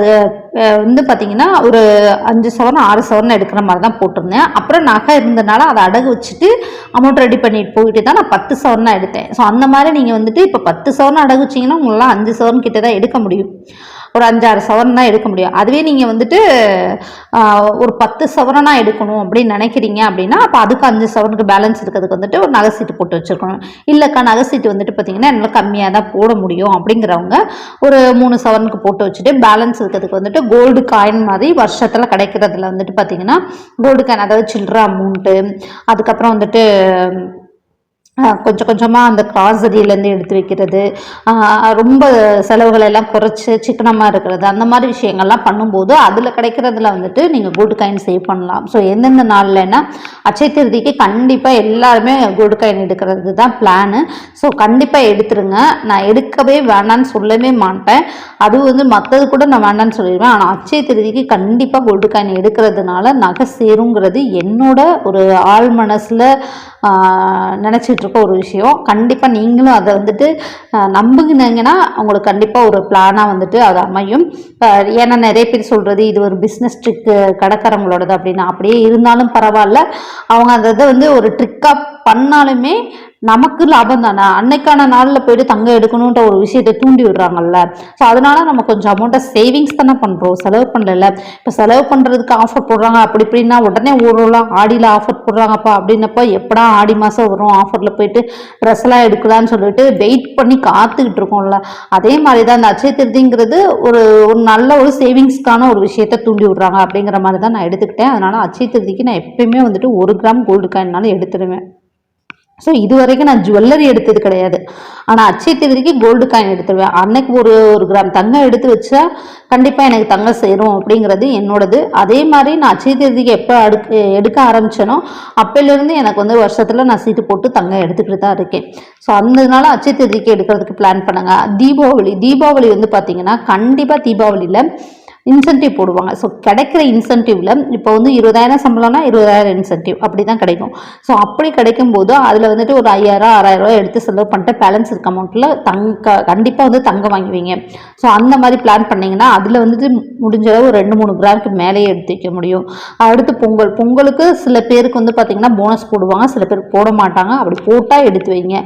Speaker 2: வந்து பார்த்தீங்கன்னா ஒரு அஞ்சு சவரன் ஆறு சவரன் எடுக்கிற மாதிரி தான் போட்டிருந்தேன். அப்புறம் நகை இருந்தனால அதை அடகு வச்சுட்டு அமௌண்ட் ரெடி பண்ணிட்டு போயிட்டு தான் நான் பத்து சவரனாக எடுத்தேன். ஸோ அந்த மாதிரி நீங்கள் வந்துட்டு இப்போ பத்து சவரன் அடகு வச்சிங்கன்னா உங்களால் அஞ்சு சவரன் கிட்ட தான் எடுக்க முடியும். ஒரு அஞ்சாறு சவரன் தான் எடுக்க முடியும். அதுவே நீங்கள் வந்துட்டு ஒரு பத்து சவரனாக எடுக்கணும் அப்படின்னு நினைக்கிறீங்க அப்படின்னா அப்போ அதுக்கு அஞ்சு சவரனுக்கு பேலன்ஸ் இருக்கிறதுக்கு வந்துட்டு ஒரு நகை சீட்டு போட்டு வச்சுருக்கணும். இல்லைக்கா நகை சீட்டு வந்துட்டு பார்த்தீங்கன்னா என்னால் கம்மியாக தான் போட முடியும் அப்படிங்கிறவங்க ஒரு மூணு சவரனுக்கு போட்டு வச்சுட்டு பேலன்ஸ் இருக்கிறதுக்கு வந்துட்டு கோல்டு காயின் மாதிரி வருஷத்தில் கிடைக்கிறதுல வந்துட்டு பார்த்தீங்கன்னா கோல்டு காயின் அதாவது சில்லற அமௌண்ட்டு அதுக்கப்புறம் வந்துட்டு கொஞ்சம் கொஞ்சமாக அந்த காசரியிலேருந்து எடுத்து வைக்கிறது ரொம்ப செலவுகளை எல்லாம் குறைச்சி சிக்கனமாக இருக்கிறது அந்த மாதிரி விஷயங்கள்லாம் பண்ணும்போது அதில் கிடைக்கிறதுல வந்துட்டு நீங்கள் குட் காயின் சேவ் பண்ணலாம். ஸோ எந்தெந்த நாள்லன்னா அச்சய திருதிக்கு கண்டிப்பாக எல்லாருமே குட் காயின் எடுக்கிறது தான் பிளானு ஸோ கண்டிப்பாக எடுத்துருங்க. நான் எடுக்கவே வேணான்னு சொல்லவே மாட்டேன். அது வந்து மற்றது கூட நான் வேண்டான்னு சொல்லிடுவேன். ஆனால் அச்சய திருதிக்கு கண்டிப்பாக குட் காயின் எடுக்கிறதுனால நகை சேருங்கிறது என்னோட ஒரு ஆழ் மனசில் நினச்சிட்டு இருக்க ஒரு விஷயம். கண்டிப்பாக நீங்களும் அதை வந்துட்டு நம்புகினீங்கன்னா உங்களுக்கு கண்டிப்பாக ஒரு பிளானாக வந்துட்டு அது அமையும். ஏன்னா நிறைய பேர் சொல்கிறது இது ஒரு பிஸ்னஸ் ட்ரிக்கு கடைக்காரங்களோடது அப்படின்னு. அப்படியே இருந்தாலும் பரவாயில்ல. அவங்க அதை இதை வந்து ஒரு ட்ரிக்காக பண்ணாலுமே நமக்கு லாபம் தானே? அன்னைக்கான நாளில் போயிட்டு தங்கம் எடுக்கணுன்ற ஒரு விஷயத்தை தூண்டி விடுறாங்கல்ல. ஸோ அதனால நம்ம கொஞ்சம் அமௌண்ட்டை சேவிங்ஸ் தானே பண்ணுறோம் செலவு பண்ணல. இப்போ செலவு பண்ணுறதுக்கு ஆஃபர் போடுறாங்க. அப்படி இப்படின்னா உடனே ஓடலாம் ஆடியில் ஆஃபர் போடுறாங்கப்பா. அப்படின்னப்போ எப்படா ஆடி மாதம் வரும்? ஆஃபரில் போயிட்டு ட்ரெஸ்லாம் எடுக்கலான்னு சொல்லிட்டு வெயிட் பண்ணி காத்துக்கிட்டு இருக்கோம்ல. அதே மாதிரி தான் இந்த அச்சய திருதிங்கிறது ஒரு ஒரு நல்ல ஒரு சேவிங்ஸ்க்கான ஒரு விஷயத்தை தூண்டி விடுறாங்க. அப்படிங்கிற மாதிரி தான் நான் எடுத்துக்கிட்டேன். அதனால் அச்சய திருதிக்கு நான் எப்பயுமே வந்துட்டு ஒரு கிராம் கோல்டு காயின்னாலும் எடுத்துடுவேன் ஸோ இது வரைக்கும் நான் ஜுவல்லரி எடுத்தது கிடையாது. ஆனால் அச்சய தேதிக்கு கோல்டு காயின் எடுத்துருவேன். அன்னைக்கு ஒரு ஒரு கிராம் தங்கம் எடுத்து வச்சா கண்டிப்பாக எனக்கு தங்கம் சேரும் அப்படிங்கிறது என்னோடது. அதே மாதிரி நான் அச்சய தேதிக்கு எப்போ அடுக்க எடுக்க ஆரம்பித்தேனோ அப்போலேருந்து எனக்கு வந்து வருஷத்தில் நான் சீட்டு போட்டு தங்கம் எடுத்துக்கிட்டு தான் இருக்கேன். ஸோ அந்தனால அச்சய தேதிக்கு எடுக்கிறதுக்கு பிளான் பண்ணுங்கள் தீபாவளி தீபாவளி வந்து பார்த்தீங்கன்னா கண்டிப்பாக தீபாவளியில் இன்சென்டிவ் போடுவாங்க. ஸோ கிடைக்கிற இன்சென்டிவ்ல இப்போ வந்து இருபதாயிரம் சம்பளம்னா இருபதாயிரம் இன்சென்டிவ் அப்படி தான் கிடைக்கும். ஸோ அப்படி கிடைக்கும் போது அதில் வந்துட்டு ஒரு ஐயாயிரம் ஆறாயிரம் ரூபாய் எடுத்து செலவு பண்ணிட்டு பேலன்ஸ் இருக்க அமௌண்ட்டில் தங்க கண்டிப்பாக வந்து தங்கம் வாங்குவீங்க. ஸோ அந்த மாதிரி பிளான் பண்ணிங்கன்னா அதில் வந்துட்டு முடிஞ்ச அளவு ரெண்டு மூணு கிராமுக்கு மேலேயே எடுத்து வைக்க முடியும். அடுத்து பொங்கல். பொங்கலுக்கு சில பேருக்கு வந்து பார்த்தீங்கன்னா போனஸ் போடுவாங்க. சில பேர் போட மாட்டாங்க. அப்படி போட்டால் எடுத்து வைங்க.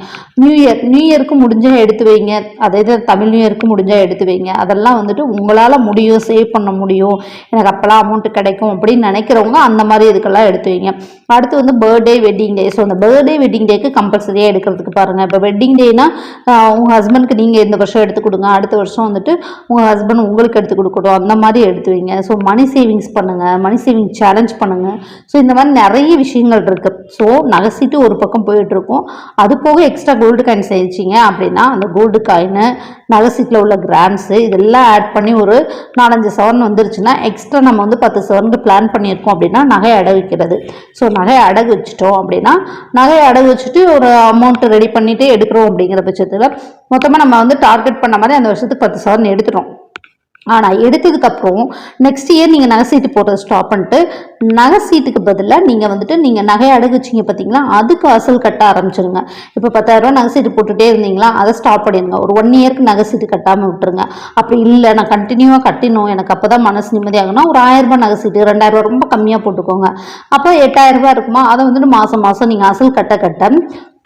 Speaker 2: நியூ இயர் நியூ இயருக்கு முடிஞ்சால் எடுத்து வைங்க. அதே இது தமிழ் நியூ இயருக்கு முடிஞ்சால் எடுத்து வைங்க. அதெல்லாம் வந்துட்டு உங்களால் முடியும். சேவ் பண்ண முடியும். எனக்கு அப்போலாம் அமௌண்ட்டு கிடைக்கும் அப்படின்னு நினைக்கிறவங்க அந்த மாதிரி இதுக்கெல்லாம் எடுத்து வைங்க அடுத்து வந்து பர்த்டே வெட்டிங் டே ஸோ அந்த பர்த்டே வெட்டிங் டேக்கு கம்பல்சரியாக எடுக்கிறதுக்கு பாருங்கள் இப்போ வெட்டிங் டேனா உங்கள் ஹஸ்பண்ட்க்கு நீங்கள் இந்த வருஷம் எடுத்து கொடுங்க. அடுத்த வருஷம் வந்துட்டு உங்கள் ஹஸ்பண்ட் உங்களுக்கு எடுத்து கொடுக்கட்டும். அந்த மாதிரி எடுத்து வைங்க ஸோ மணி சேவிங்ஸ் பண்ணுங்கள் மணி சேவிங் சேலஞ்ச் பண்ணுங்கள் ஸோ இந்த மாதிரி நிறைய விஷயங்கள் இருக்குது ஸோ நகசிட்டு ஒரு பக்கம் போயிட்டுருக்கோம் அது போக எக்ஸ்ட்ரா கோல்டு காயின் சேர்ச்சிங்க அப்படின்னா அந்த கோல்டு காயின் நகை உள்ள கிராம்ஸு இதெல்லாம் ஆட் பண்ணி ஒரு நாலஞ்சு சவரன் வந்துருச்சுன்னா எக்ஸ்ட்ரா நம்ம வந்து பத்து சவரனுக்கு பிளான் பண்ணியிருக்கோம் அப்படின்னா நகை அடகு வைக்கிறது. ஸோ நகை அடகு வச்சுட்டோம் அப்படின்னா நகை அடகு வச்சுட்டு ஒரு அமௌண்ட் ரெடி பண்ணிவிட்டு எடுக்கிறோம் அப்படிங்கிற பட்சத்தில் மொத்தமாக நம்ம வந்து டார்கெட் பண்ண மாதிரி அந்த வருஷத்துக்கு பத்து சவரன் எடுத்துட்டோம். ஆனால் எடுத்ததுக்கப்புறம் நெக்ஸ்ட் இயர் நீங்கள் நகை சீட்டு போடுறது ஸ்டாப் பண்ணிட்டு நகை சீட்டுக்கு பதிலாக நீங்கள் வந்துட்டு நீங்கள் நகை அடகு வச்சிங்க பார்த்தீங்களா அதுக்கு அசல் கட்ட ஆரம்பிச்சிருங்க. இப்போ பத்தாயிரரூபா நகை சீட்டு போட்டுகிட்டே இருந்தீங்களா அதை ஸ்டாப் பண்ணிடுங்க. ஒரு ஒன் இயருக்கு நகை சீட்டு கட்டாமல் விட்டுருங்க. அப்படி இல்லை நான் கண்டினியூவாக கட்டினோம். எனக்கு அப்போ தான் மனசு நிம்மதியாகணும் ஒரு ஆயிரம் ரூபாய் நகை சீட்டு ரெண்டாயிரரூபா ரொம்ப கம்மியாக போட்டுக்கோங்க. அப்போ எட்டாயிரரூபா இருக்குமா அதை வந்துட்டு மாதம் மாதம் நீங்கள் அசல் கட்ட கட்ட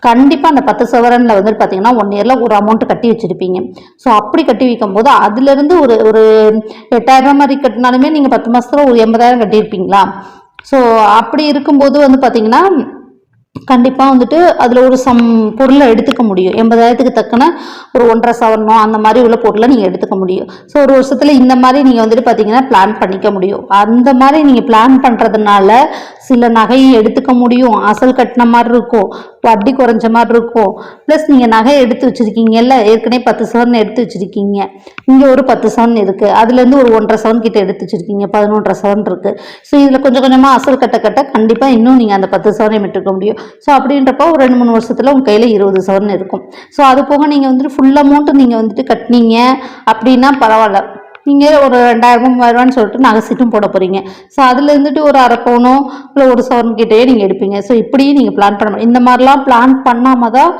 Speaker 2: கண்டிப்பாக அந்த பத்து சவரனில் வந்துட்டு பார்த்தீங்கன்னா ஒன் இயரில் ஒரு அமௌண்ட் கட்டி வச்சுருப்பீங்க. ஸோ அப்படி கட்டி வைக்கும் போது அதுலேருந்து ஒரு ஒரு எட்டாயிரம் மாதிரி கட்டினாலுமே நீங்கள் பத்து மாதத்தில் ஒரு எண்பதாயிரம் கட்டியிருப்பீங்களா? ஸோ அப்படி இருக்கும்போது வந்து பார்த்தீங்கன்னா கண்டிப்பாக வந்துட்டு அதில் ஒரு சம் பொருளை எடுத்துக்க முடியும். எண்பதாயிரத்துக்கு தக்கன ஒரு ஒன்றரை சவரணம் அந்த மாதிரி உள்ள பொருளை நீங்கள் எடுத்துக்க முடியும். ஸோ ஒரு வருஷத்தில் இந்த மாதிரி நீங்கள் வந்துட்டு பார்த்தீங்கன்னா பிளான் பண்ணிக்க முடியும். அந்த மாதிரி நீங்கள் பிளான் பண்ணுறதுனால சில நகையை எடுத்துக்க முடியும். அசல் கட்டின மாதிரி இருக்கும். வட்டி குறைஞ்ச மாதிரி இருக்கும். ப்ளஸ் நீங்கள் நகை எடுத்து வச்சுருக்கீங்கல்ல ஏற்கனவே பத்து சவரன் எடுத்து வச்சுருக்கீங்க. இங்கே ஒரு பத்து சவன் இருக்குது அதுலேருந்து ஒரு ஒன்றரை சவன் கிட்ட எடுத்து வச்சுருக்கீங்க. பதினொன்றரை சவன் இருக்குது ஸோ இதில் கொஞ்சம் கொஞ்சமாக அசல் கட்ட கட்ட கண்டிப்பாக இன்னும் நீங்கள் அந்த பத்து சவனையும் விட்டுருக்க முடியும். ஸோ அப்படின்றப்போ ஒரு ரெண்டு மூணு வருஷத்தில் உங்கள் கையில் இருபது சவரன் இருக்கும். ஸோ அது போக நீங்கள் வந்துட்டு ஃபுல் அமௌண்ட்டு நீங்கள் வந்துட்டு கட்டினீங்க அப்படின்னா பரவாயில்ல. நீங்கள் ஒரு ரெண்டாயிரம் மூவாயிரரூவான்னு சொல்லிட்டு நகை சீட்டும் போட போகிறீங்க ஸோ அதில் இருந்துட்டு ஒரு அரை பவுனோ இல்லை ஒரு சவரன் கிட்டேயே நீங்கள் எடுப்பீங்க. ஸோ இப்படியும் நீங்கள் பிளான் பண்ண இந்த மாதிரிலாம் பிளான் பண்ணாமல் தான்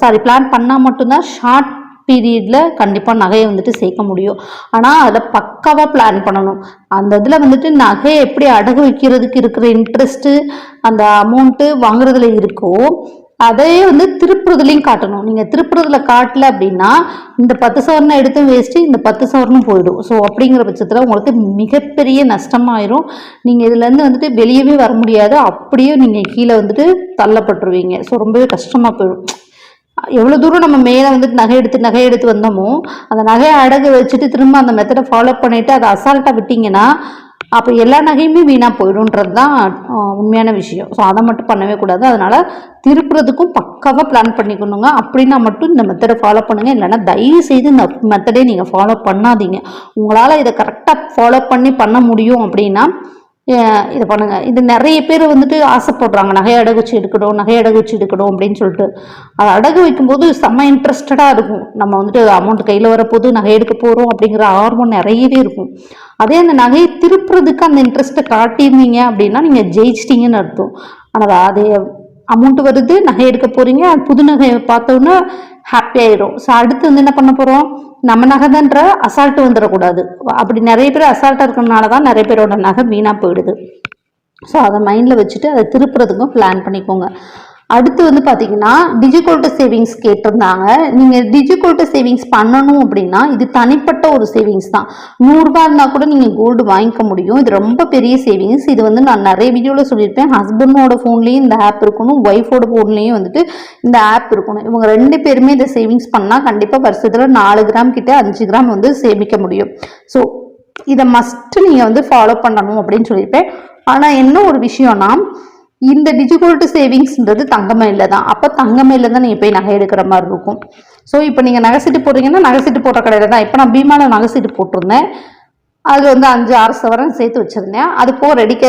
Speaker 2: சாரி பிளான் பண்ணால் மட்டும்தான் ஷார்ட் பீரியடில் கண்டிப்பாக நகையை வந்துட்டு சேர்க்க முடியும். ஆனால் அதில் பக்காவாக பிளான் பண்ணணும். அந்த இதில் வந்துட்டு நகையை எப்படி அடகு வைக்கிறதுக்கு இருக்கிற இன்ட்ரெஸ்ட்டு அந்த அமௌண்ட்டு வாங்குறதுல இருக்கோ அதையே வந்து திருப்புறதுலையும் காட்டணும். நீங்கள் திருப்புறதுல காட்டல அப்படின்னா இந்த பத்து சவரனை எடுத்து வேஸ்ட்டு இந்த பத்து சவரனும் போயிடும். ஸோ அப்படிங்கிற பட்சத்தில் உங்களுக்கு மிகப்பெரிய நஷ்டமாயிரும். நீங்கள் இதுலேருந்து வந்துட்டு வெளியவே வர முடியாது. அப்படியே நீங்கள் கீழே வந்துட்டு தள்ளப்பட்டுருவீங்க. ஸோ ரொம்பவே கஷ்டமாக போயிடும். எவ்வளோ தூரம் நம்ம மேலே வந்துட்டு நகை எடுத்து நகை எடுத்து வந்தோமோ அந்த நகையை அடகு வச்சுட்டு திரும்ப அந்த மெத்தடை ஃபாலோ பண்ணிவிட்டு அதை அசால்ட்டாக விட்டிங்கன்னா அப்போ எல்லா நகையுமே வீணாக போயிடும்ன்றது தான் உண்மையான விஷயம். ஸோ அதை மட்டும் பண்ணவே கூடாது. அதனால் திருப்புறதுக்கும் பக்காவாக பிளான் பண்ணிக்கணுங்க. அப்படின்னா மட்டும் இந்த மெத்தடை ஃபாலோ பண்ணுங்கள் இல்லைன்னா தயவு செய்து இந்த மெத்தடே நீங்கள் ஃபாலோ பண்ணாதீங்க. உங்களால் இதை கரெக்டாக ஃபாலோ பண்ணி பண்ண முடியும் அப்படின்னா இது பண்ணுங்க? இது நிறைய பேர் வந்துட்டு ஆசைப்படுறாங்க. நகை அடகு வச்சு எடுக்கணும் நகை அடகு வச்சு எடுக்கணும் அப்படின்னு சொல்லிட்டு. அது அடகு வைக்கும்போது செம்ம இன்ட்ரெஸ்டடாக இருக்கும். நம்ம வந்துட்டு அமௌண்ட் கையில் வரப்போது நகை எடுக்க போகிறோம் அப்படிங்கிற ஆர்வம் நிறையவே இருக்கும். அதே அந்த நகையை திருப்புறதுக்கு அந்த இன்ட்ரெஸ்ட்டை காட்டியிருந்தீங்க அப்படின்னா நீங்கள் ஜெயிச்சிட்டிங்கன்னு அர்த்தம். ஆனால் அதே அமௌண்ட் வருது நகை எடுக்க போகிறீங்க அது புது நகையை பார்த்தோன்னே ஹாப்பி ஆயிரும். ஸோ அடுத்து வந்து என்ன பண்ண போகிறோம் நம்ம நகை தான்ற அசால்ட்டு வந்துடக்கூடாது அப்படி நிறைய பேர் அசால்ட்டாக இருக்கிறனால தான் நிறைய பேரோட நகை வீணாக போயிடுது. ஸோ அதை மைண்டில் வச்சுட்டு அதை திருப்புறதுக்கும் பிளான் பண்ணிக்கோங்க. அடுத்து வந்து பார்த்தீங்கன்னா டிஜிகோல்ட்டு சேவிங்ஸ் கேட்டிருந்தாங்க. நீங்கள் டிஜிகோல்ட்டு சேவிங்ஸ் பண்ணணும் அப்படின்னா இது தனிப்பட்ட ஒரு சேவிங்ஸ் தான். நூறுரூபா இருந்தால் கூட நீங்கள் கோல்டு வாங்கிக்க முடியும். இது ரொம்ப பெரிய சேவிங்ஸ் இது வந்து நான் நிறைய வீடியோவில் சொல்லியிருப்பேன். ஹஸ்பண்டோட ஃபோன்லேயும் இந்த ஆப் இருக்கணும். ஒய்ஃபோட ஃபோன்லேயும் வந்துட்டு இந்த ஆப் இருக்கணும். இவங்க ரெண்டு பேருமே இதை சேவிங்ஸ் பண்ணால் கண்டிப்பாக வருஷத்தில் நாலு கிராம் கிட்ட அஞ்சு கிராம் வந்து சேமிக்க முடியும். ஸோ இதை மஸ்ட்டு நீங்கள் வந்து ஃபாலோ பண்ணணும் அப்படின்னு சொல்லியிருப்பேன். ஆனால் என்ன ஒரு விஷயம்னா இந்த டிஜிகோல்டு சேவிங்ஸ்ன்றது தங்கமயில தான் அப்போ தங்கமயில தான் நீங்கள் போய் நகை எடுக்கிற மாதிரி இருக்கும். ஸோ இப்போ நீங்கள் நகை சீட்டு போடுறீங்கன்னா நகை போடுற கடையில் தான் இப்போ நான் பீமாவில் நகை சீட்டு போட்டிருந்தேன். அது வந்து அஞ்சு ஆறு சவரன் சேர்த்து வச்சுருந்தேன். அது போக ரெடிக்க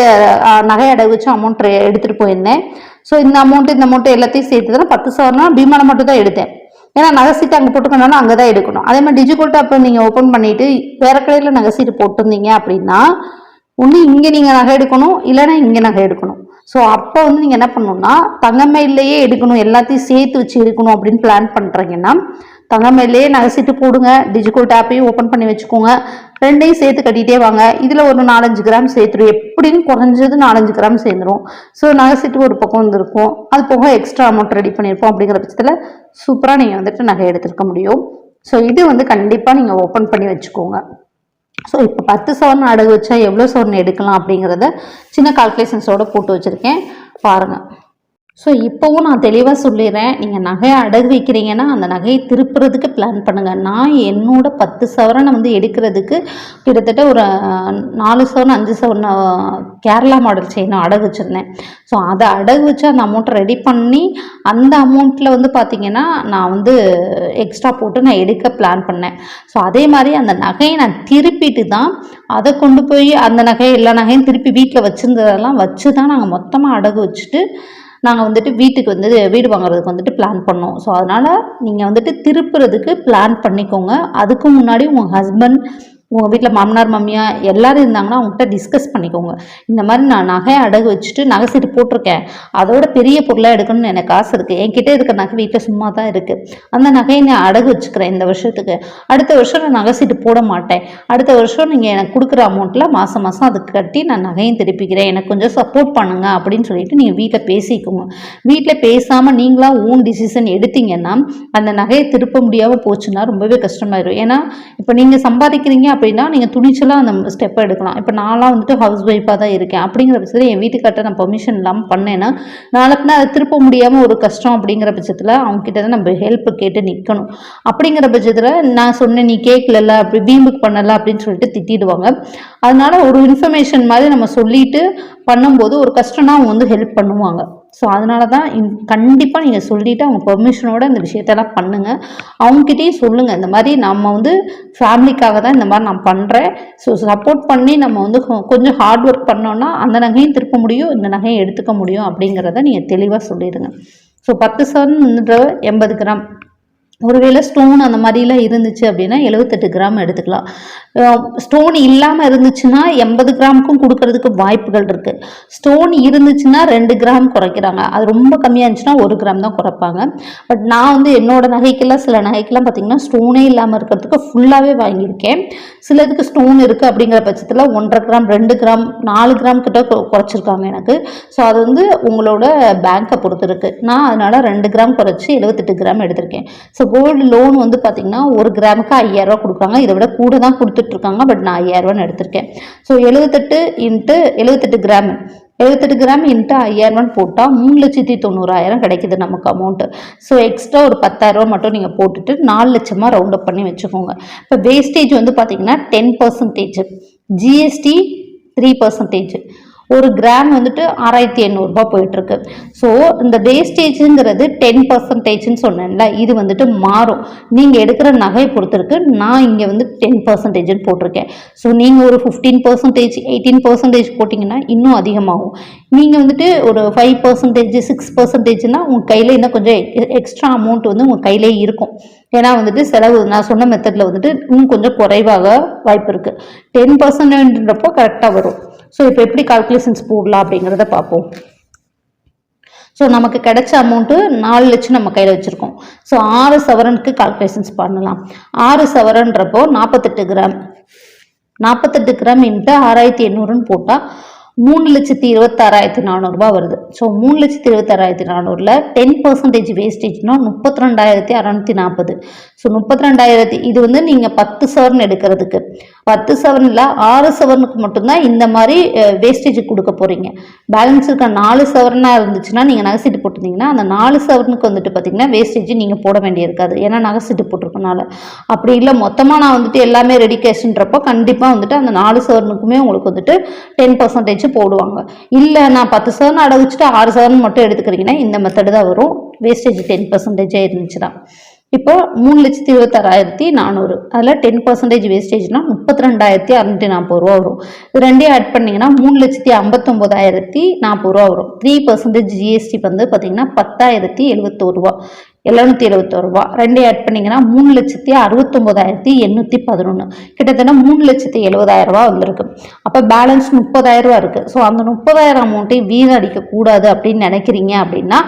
Speaker 2: நகை அடகு வச்சு அமௌண்ட் எடுத்துகிட்டு போயிருந்தேன். ஸோ இந்த அமௌண்ட்டு இந்த அமௌண்ட்டு எல்லாத்தையும் சேர்த்து தான் பத்து சவரனா பீமாவில் மட்டும் தான் எடுத்தேன். ஏன்னா நகை சீட்டு அங்கே போட்டுக்கணும்னா அங்கே தான் எடுக்கணும். அதே மாதிரி டிஜிகோல்ட்டு அப்போ நீங்கள் ஓப்பன் பண்ணிவிட்டு வேறு கடையில் நகை சீட்டு போட்டிருந்தீங்க அப்படின்னா ஒன்று இங்கே நீங்கள் நகை எடுக்கணும் இல்லைன்னா இங்கே நகை எடுக்கணும். ஸோ அப்போ வந்து நீங்கள் என்ன பண்ணணும்னா தங்கமயிலேயே எடுக்கணும் எல்லாத்தையும் சேர்த்து வச்சு எடுக்கணும் அப்படின்னு பிளான் பண்ணுறீங்கன்னா தங்கமயிலேயே நகை சீட்டு போடுங்க டிஜிட்டல் டேப்பையும் ஓப்பன் பண்ணி வச்சுக்கோங்க. ரெண்டையும் சேர்த்து கட்டிகிட்டே வாங்க. இதில் ஒரு நாலஞ்சு கிராம் சேர்த்துடும் எப்படின்னு குறைஞ்சது நாலஞ்சு கிராம் சேர்ந்துடும் ஸோ நகை ஒரு பக்கம் வந்துருக்கும். அது போக எக்ஸ்ட்ரா அமௌண்ட் ரெடி பண்ணியிருப்போம் அப்படிங்கிற பட்சத்தில் சூப்பராக நீங்கள் வந்துட்டு நகை எடுத்துருக்க முடியும். ஸோ இது வந்து கண்டிப்பாக நீங்கள் ஓப்பன் பண்ணி வச்சுக்கோங்க. ஸோ இப்போ பத்து சவரன் அடகு வச்சா எவ்வளோ சவரன் எடுக்கலாம் அப்படிங்கிறத சின்ன கால்குலேஷன்ஸோட போட்டு வச்சுருக்கேன். பாருங்கள் ஸோ இப்போவும் நான் தெளிவாக சொல்லிடுறேன். நீங்கள் நகையை அடகு வைக்கிறீங்கன்னா அந்த நகையை திருப்புறதுக்கு பிளான் பண்ணுங்கள் நான் என்னோட பத்து சவரனை வந்து எடுக்கிறதுக்கு கிட்டத்தட்ட ஒரு நாலு சவரன் அஞ்சு சவரன் கேரளா மாடல் செயின் அடகு வச்சுருந்தேன். ஸோ அதை அடகு வச்சு அந்த அமௌண்ட்டை ரெடி பண்ணி அந்த அமௌண்ட்டில் வந்து பார்த்திங்கன்னா நான் வந்து எக்ஸ்ட்ரா போட்டு நான் எடுக்க பிளான் பண்ணேன். ஸோ அதே மாதிரி அந்த நகையை நான் திருப்பிட்டு தான் அதை கொண்டு போய் அந்த நகையை எல்லா நகையும் திருப்பி வீட்டில் வச்சுருந்ததெல்லாம் வச்சு தான் நாங்கள் மொத்தமாக அடகு வச்சுட்டு நாங்கள் வந்துட்டு வீட்டுக்கு வந்து வீடு வாங்குறதுக்கு வந்துட்டு பிளான் பண்ணோம். ஸோ அதனால் நீங்கள் வந்துட்டு திருப்புறதுக்கு பிளான் பண்ணிக்கோங்க. அதுக்கு முன்னாடி உங்கள் ஹஸ்பண்ட் உங்கள் வீட்டில் மாமனார் மாமியா எல்லாரும் இருந்தாங்கன்னா அவங்ககிட்ட டிஸ்கஸ் பண்ணிக்கோங்க. இந்த மாதிரி நான் நகையை அடகு வச்சுட்டு நகை சீட்டு போட்டிருக்கேன். அதோட பெரிய பொருளாக எடுக்கணும்னு எனக்கு ஆசை இருக்குது என்கிட்ட இருக்க நகை வீட்டில் சும்மா தான் இருக்குது அந்த நகையை நான் அடகு வச்சுக்கிறேன் இந்த வருஷத்துக்கு. அடுத்த வருஷம் நான் நகை சீட்டு போட மாட்டேன். அடுத்த வருஷம் நீங்கள் எனக்கு கொடுக்குற அமௌண்ட்டில் மாதம் மாதம் அதுக்கு கட்டி நான் நகையும் திருப்பிக்கிறேன். எனக்கு கொஞ்சம் சப்போர்ட் பண்ணுங்க அப்படின்னு சொல்லிட்டு நீங்கள் வீட்டில் பேசிக்கோங்க. வீட்டில் பேசாமல் நீங்களாக ஓன் டிசிஷன் எடுத்தீங்கன்னா அந்த நகையை திருப்ப முடியாமல் போச்சுன்னா ரொம்பவே கஷ்டமாயிடும் ஏன்னா இப்போ நீங்கள் சம்பாதிக்கிறீங்க அப்படின்னா நீங்கள் துணிச்சலாக அந்த ஸ்டெப்பை எடுக்கலாம். இப்போ நான்லாம் வந்துட்டு ஹவுஸ் ஒய்ஃபாக தான் இருக்கேன். அப்படிங்கிற பட்சத்தில் என் வீட்டுக்கார்ட்ட நான் பெர்மிஷன் இல்லாமல் பண்ணேன்னா நாளைக்குனா அதை திருப்ப முடியாமல் ஒரு கஷ்டம் அப்படிங்கிற பட்சத்தில் அவங்ககிட்ட தான் நம்ம ஹெல்ப் கேட்டு நிற்கணும் அப்படிங்கிற பட்சத்தில் நான் சொன்னேன் நீ கேட்கல அப்படி வீம்புக்கு பண்ணல அப்படின்னு சொல்லிட்டு திட்டிடுவாங்க. அதனால ஒரு இன்ஃபர்மேஷன் மாதிரி நம்ம சொல்லிட்டு பண்ணும்போது ஒரு கஷ்டம்னா அவங்க வந்து ஹெல்ப் பண்ணுவாங்க. ஸோ அதனால தான் கண்டிப்பாக நீங்கள் சொல்லிவிட்டு அவங்க பெர்மிஷனோட இந்த விஷயத்தெல்லாம் பண்ணுங்கள் அவங்ககிட்டயும் சொல்லுங்கள் இந்த மாதிரி நம்ம வந்து ஃபேமிலிக்காக தான் இந்த மாதிரி நான் பண்ணுறேன் ஸோ சப்போர்ட் பண்ணி நம்ம வந்து கொஞ்சம் ஹார்ட் ஒர்க் பண்ணோன்னா அந்த நகையும் திருப்ப முடியும் இந்த நகையை எடுத்துக்க முடியும் அப்படிங்கிறத நீங்கள் தெளிவாக சொல்லிடுங்க. ஸோ பத்து சவரன்ன்ற எண்பது கிராம். ஒருவேளை ஸ்டோன் அந்த மாதிரிலாம் இருந்துச்சு அப்படின்னா எழுபத்தெட்டு கிராம் எடுத்துக்கலாம். ஸ்டோன் இல்லாமல் இருந்துச்சுன்னா எண்பது கிராமுக்கும் கொடுக்கறதுக்கு வாய்ப்புகள் இருக்குது ஸ்டோன் இருந்துச்சுன்னா ரெண்டு கிராம் குறைக்கிறாங்க. அது ரொம்ப கம்மியாக இருந்துச்சுன்னா ஒரு கிராம் தான் குறைப்பாங்க. பட் நான் வந்து என்னோட நகைக்கெல்லாம் சில நகைக்கெல்லாம் பார்த்திங்கன்னா ஸ்டோனே இல்லாமல் இருக்கிறதுக்கு ஃபுல்லாகவே வாங்கியிருக்கேன். சிலதுக்கு ஸ்டோன் இருக்குது அப்படிங்கிற பட்சத்தில் ஒன்றரை கிராம் ரெண்டு கிராம் நாலு கிராம் கிட்ட குறைச்சிருக்காங்க எனக்கு. ஸோ அது வந்து உங்களோட பேங்க்கை பொறுத்து இருக்குது நான் அதனால் ரெண்டு கிராம் குறைச்சி எழுபத்தெட்டு கிராம் எடுத்திருக்கேன். ஸோ கோல்டு லோன் வந்து பார்த்தீங்கன்னா ஒரு கிராமுக்கு ஐயாயிரரூவா கொடுக்குறாங்க. இதை விட கூட தான் கொடுத்துட்ருக்காங்க. பட் நான் ஐயாயிரரூவான்னு எடுத்திருக்கேன். ஸோ எழுபத்தெட்டு இன்ட்டு எழுபத்தெட்டு கிராம் எழுபத்தெட்டு கிராம் இன்ட்டு ஐயாயிரரூவான்னு போட்டால் மூணு லட்சத்தி தொண்ணூறாயிரம் கிடைக்குது நமக்கு அமௌண்ட்டு ஸோ எக்ஸ்ட்ரா ஒரு பத்தாயிரரூவா மட்டும் நீங்கள் போட்டுட்டு நாலு லட்சமாக ரவுண்ட் அப் பண்ணி வச்சுக்கோங்க. இப்போ வேஸ்டேஜ் வந்து பார்த்தீங்கன்னா ten percentage GST three percentage ஒரு கிராம் வந்துட்டு ஆறாயிரத்தி எண்ணூறுபா போயிட்டுருக்கு. ஸோ இந்த வேஸ்டேஜுங்கிறது டென் பர்சன்டேஜ்னு சொன்னேன்ல இது வந்துட்டு மாறும். நீங்கள் எடுக்கிற நகையை பொறுத்திருக்கு நான் இங்கே வந்து டென் பர்சன்டேஜ்னு போட்டிருக்கேன். ஸோ நீங்கள் ஒரு ஃபிஃப்டீன் பர்சன்டேஜ் எயிட்டீன் பர்சன்டேஜ் போட்டிங்கன்னா இன்னும் அதிகமாகும். நீங்கள் வந்துட்டு ஒரு ஃபைவ் பர்சன்டேஜ் சிக்ஸ் பர்சன்டேஜ்னால் உங்கள் கையில் இன்னும் கொஞ்சம் எக்ஸ்ட்ரா அமௌண்ட் வந்து உங்கள் கையிலே இருக்கும். ஏன்னா வந்துட்டு செலவு நான் சொன்ன மெத்தடில் வந்துட்டு இன்னும் கொஞ்சம் குறைவாக வாய்ப்பு இருக்குது டென் பர்சன்ட்ன்றப்போ கரெக்டாக வரும். ஸோ இப்போ எப்படி கால்குலேஷன்ஸ் போடலாம் அப்படிங்கிறத பார்ப்போம். ஸோ நமக்கு கிடைச்ச அமௌண்ட்டு நாலு லட்சம் நம்ம கையில் வச்சுருக்கோம். ஸோ ஆறு சவரனுக்கு கால்குலேஷன்ஸ் பண்ணலாம். ஆறு சவரன்றப்போ நாற்பத்தெட்டு கிராம் நாற்பத்தெட்டு கிராம் இன்ட்டு ஆறாயிரத்தி எண்ணூறுன்னு போட்டால் மூணு லட்சத்தி இருபத்தாறாயிரத்தி நானூறுரூபா வருது. ஸோ மூணு லட்சத்தி இருபத்தாறாயிரத்தி நானூறில் டென் பர்சன்டேஜ் வேஸ்டேஜ்னா முப்பத்தி ரெண்டாயிரத்தி அறநூற்றி நாற்பது. ஸோ முப்பத்தி ரெண்டாயிரத்தி இது வந்து நீங்கள் பத்து சவரன் எடுக்கிறதுக்கு. பத்து சவரனில் ஆறு சவரனுக்கு மட்டும்தான் இந்த மாதிரி வேஸ்டேஜ் கொடுக்க போகிறீங்க பேலன்ஸ் இருக்க நாலு சவரனாக இருந்துச்சுன்னா நீங்கள் நகை சீட்டு போட்டிருந்தீங்கன்னா அந்த நாலு சவரனுக்கு வந்துட்டு பார்த்தீங்கன்னா வேஸ்டேஜ் நீங்கள் போட வேண்டியிருக்காது. ஏன்னா நகை சீட்டு போட்டிருக்கனால. அப்படி இல்லை மொத்தமாக நான் வந்துட்டு எல்லாமே ரெடி கேஷ்ன்றப்போ கண்டிப்பாக வந்துட்டு அந்த நாலு சவரனுக்குமே உங்களுக்கு வந்துட்டு டென் பர்சன்டேஜ் போடுவாங்க. இல்லை நான் பத்து சதவீதம் அடை வச்சுட்டு ஆறு சதவீதம் மட்டும் எடுத்துக்கிறீங்கன்னா இந்த மெத்தடு தான் வரும். வேஸ்டேஜ் டென் பர்சன்டேஜாக இருந்துச்சுன்னா இப்போ மூணு லட்சத்தி இருபத்தாறாயிரத்தி நானூறு. அதில் டென் பர்சன்டேஜ் வேஸ்டேஜ்னா முப்பத்தி ரெண்டாயிரத்தி அறுநூற்றி நாற்பது ரூபா வரும். இது ரெண்டையும் ஆட் பண்ணிங்கன்னா மூணு லட்சத்தி ஐம்பத்தொம்போதாயிரத்தி நாற்பது ரூபா வரும். த்ரீ பர்சன்டேஜ் ஜிஎஸ்டி வந்து பார்த்தீங்கன்னா பத்தாயிரத்தி எழுபத்தோரு ரூபா. எழுநூத்தி எழுபத்தோரு ரூபா. ரெண்டையும் ஆட் பண்ணிங்கன்னா மூணு லட்சத்தி அறுபத்தொம்போதாயிரத்தி எண்ணூற்றி பதினொன்று கிட்டத்தட்ட மூணு லட்சத்தி எழுபதாயிரம் ரூபா வந்திருக்கு. அப்போ பேலன்ஸ் முப்பதாயிரம் ரூபா இருக்குது ஸோ அந்த முப்பதாயிரம் அமௌண்ட்டை வீணடிக்க கூடாது அப்படின்னு நினைக்கிறீங்க அப்படின்னா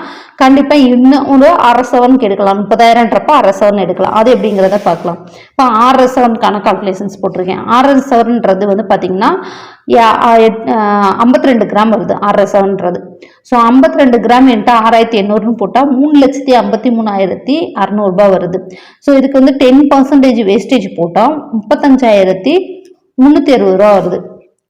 Speaker 2: கண்டிப்பாக இன்னும் ஒரு அரை செவனுக்கு எடுக்கலாம் முப்பதாயிரம்ன்றப்ப அரை செவன் எடுக்கலாம். அது எப்படிங்கிறத பார்க்கலாம். இப்போ ஆறரை செவனுக்கான கால்குலேஷன்ஸ் போட்டிருக்கேன். ஆறரை செவன்ன்றது வந்து பார்த்திங்கன்னா ஐம்பத்தி ரெண்டு கிராம் வருது. ஆறரை செவன்றது ஸோ ஐம்பத்தி ரெண்டு கிராம் என்கிட்ட ஆறாயிரத்தி எண்ணூறுன்னு போட்டால் மூணு லட்சத்தி ஐம்பத்தி மூணாயிரத்தி அறநூறுபா வருது. ஸோ இதுக்கு வந்து டென் பர்சன்டேஜ் வேஸ்டேஜ் போட்டால் முப்பத்தஞ்சாயிரத்தி முந்நூற்றி அறுபது ரூபா வருது.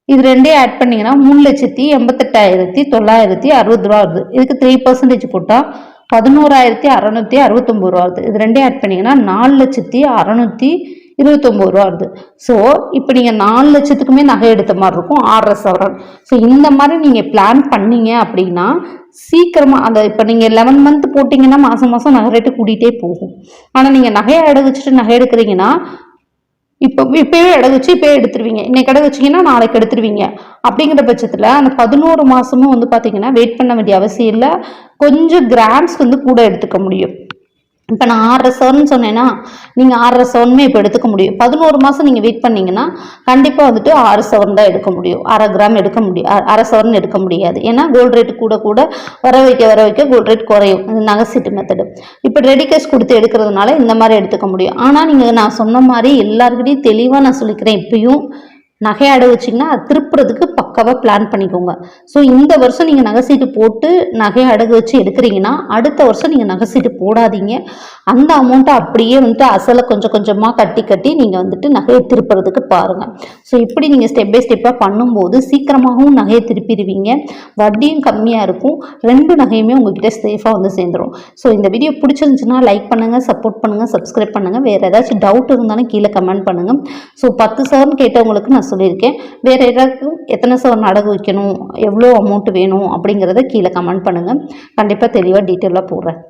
Speaker 2: இது ரெண்டே ஆட் பண்ணீங்கன்னா மூணு லட்சத்தி எண்பத்தெட்டாயிரத்தி தொள்ளாயிரத்தி அறுபது ரூபா வருது. இதுக்கு த்ரீ பர்சன்டேஜ் போட்டால் பதினோராயிரத்தி அறநூற்றி அறுபத்தொம்பது ரூபா வருது. இது ரெண்டையும் ஆட் பண்ணீங்கன்னா நாலு லட்சத்தி அறநூற்றி இருபத்தொம்பது ரூபா வருது. ஸோ இப்போ நீங்கள் நாலு லட்சத்துக்குமே நகை எடுத்த மாதிரி இருக்கும் ஆறரை சவரன். ஸோ இந்த மாதிரி நீங்கள் பிளான் பண்ணீங்க அப்படின்னா சீக்கிரமாக அந்த இப்போ நீங்கள் லெவன் மந்த் போட்டிங்கன்னா மாதம் மாதம் நகை ரேட்டு கூட்டிகிட்டே போகும். ஆனால் நீங்கள் நகையை அடகு வச்சுட்டு நகை எடுக்கிறீங்கன்னா இப்போ இப்போயே அடகு வச்சு இப்போயே எடுத்துருவீங்க. இன்னைக்கு அடகு வச்சீங்கன்னா நாளைக்கு எடுத்துருவீங்க. அப்படிங்கிற பட்சத்தில் அந்த பதினோரு மாதமும் வந்து பார்த்தீங்கன்னா வெயிட் பண்ண வேண்டிய அவசியம் இல்லை. கொஞ்சம் கிராம்ஸ் வந்து கூட எடுத்துக்க முடியும். இப்போ நான் ஆறரை சவரன் சொன்னேன்னா நீங்கள் ஆறரை சவரனுமே இப்போ எடுத்துக்க முடியும். பதினோரு மாதம் நீங்கள் வெயிட் பண்ணிங்கன்னா கண்டிப்பாக வந்துட்டு ஆறு சவரன் தான் எடுக்க முடியும். அரை கிராம் எடுக்க முடியும் அரை சவரன் எடுக்க முடியாது. ஏன்னா கோல்டு ரேட் கூட கூட வர வைக்க வர வைக்க கோல்டு ரேட் குறையும். இது நகை சீட்டு மெத்தடு இப்போ ரெடி கேஷ் கொடுத்து எடுக்கிறதுனால இந்த மாதிரி எடுத்துக்க முடியும். ஆனால் நீங்கள் நான் சொன்ன மாதிரி எல்லாருக்கிட்டையும் தெளிவாக நான் சொல்லிக்கிறேன். இப்பயும் நகை அடை வச்சிங்கன்னா அது திருப்புறதுக்கு பக்காவாக பிளான் பண்ணிக்கோங்க. ஸோ இந்த வருஷம் நீங்கள் நகை சீட்டு போட்டு நகை அடகு வச்சு எடுக்கிறீங்கன்னா அடுத்த வருஷம் நீங்கள் நகை சீட்டு போடாதீங்க. அந்த அமௌண்ட்டை அப்படியே வந்துட்டு அசலை கொஞ்சம் கொஞ்சமாக கட்டி கட்டி நீங்கள் வந்துட்டு நகையை திருப்புறதுக்கு பாருங்கள் ஸோ இப்படி நீங்கள் ஸ்டெப் பை ஸ்டெப்பாக பண்ணும்போது சீக்கிரமாகவும் நகையை திருப்பிடுவீங்க. வட்டியும் கம்மியாக இருக்கும். ரெண்டு நகையுமே உங்ககிட்ட சேஃபாக வந்து சேர்ந்துரும். ஸோ இந்த வீடியோ பிடிச்சிருந்துச்சுன்னா லைக் பண்ணுங்கள் சப்போர்ட் பண்ணுங்கள் சப்ஸ்கிரைப் பண்ணுங்கள் வேறு ஏதாச்சும் டவுட் இருந்தாலும் கீழே கமெண்ட் பண்ணுங்கள் ஸோ பத்து சவரன் கேட்டவங்களுக்கு நான் சொல்லியிருக்கேன். வேறு ஏதாச்சும் எத்தனை சவர் நடகு வைக்கணும்? எவ்வளோ அமௌண்ட் வேணும்? அப்படிங்கிறத கீழே கமெண்ட் பண்ணுங்கள் கண்டிப்பாக தெளிவாக டீட்டெயிலாக போடுறேன்.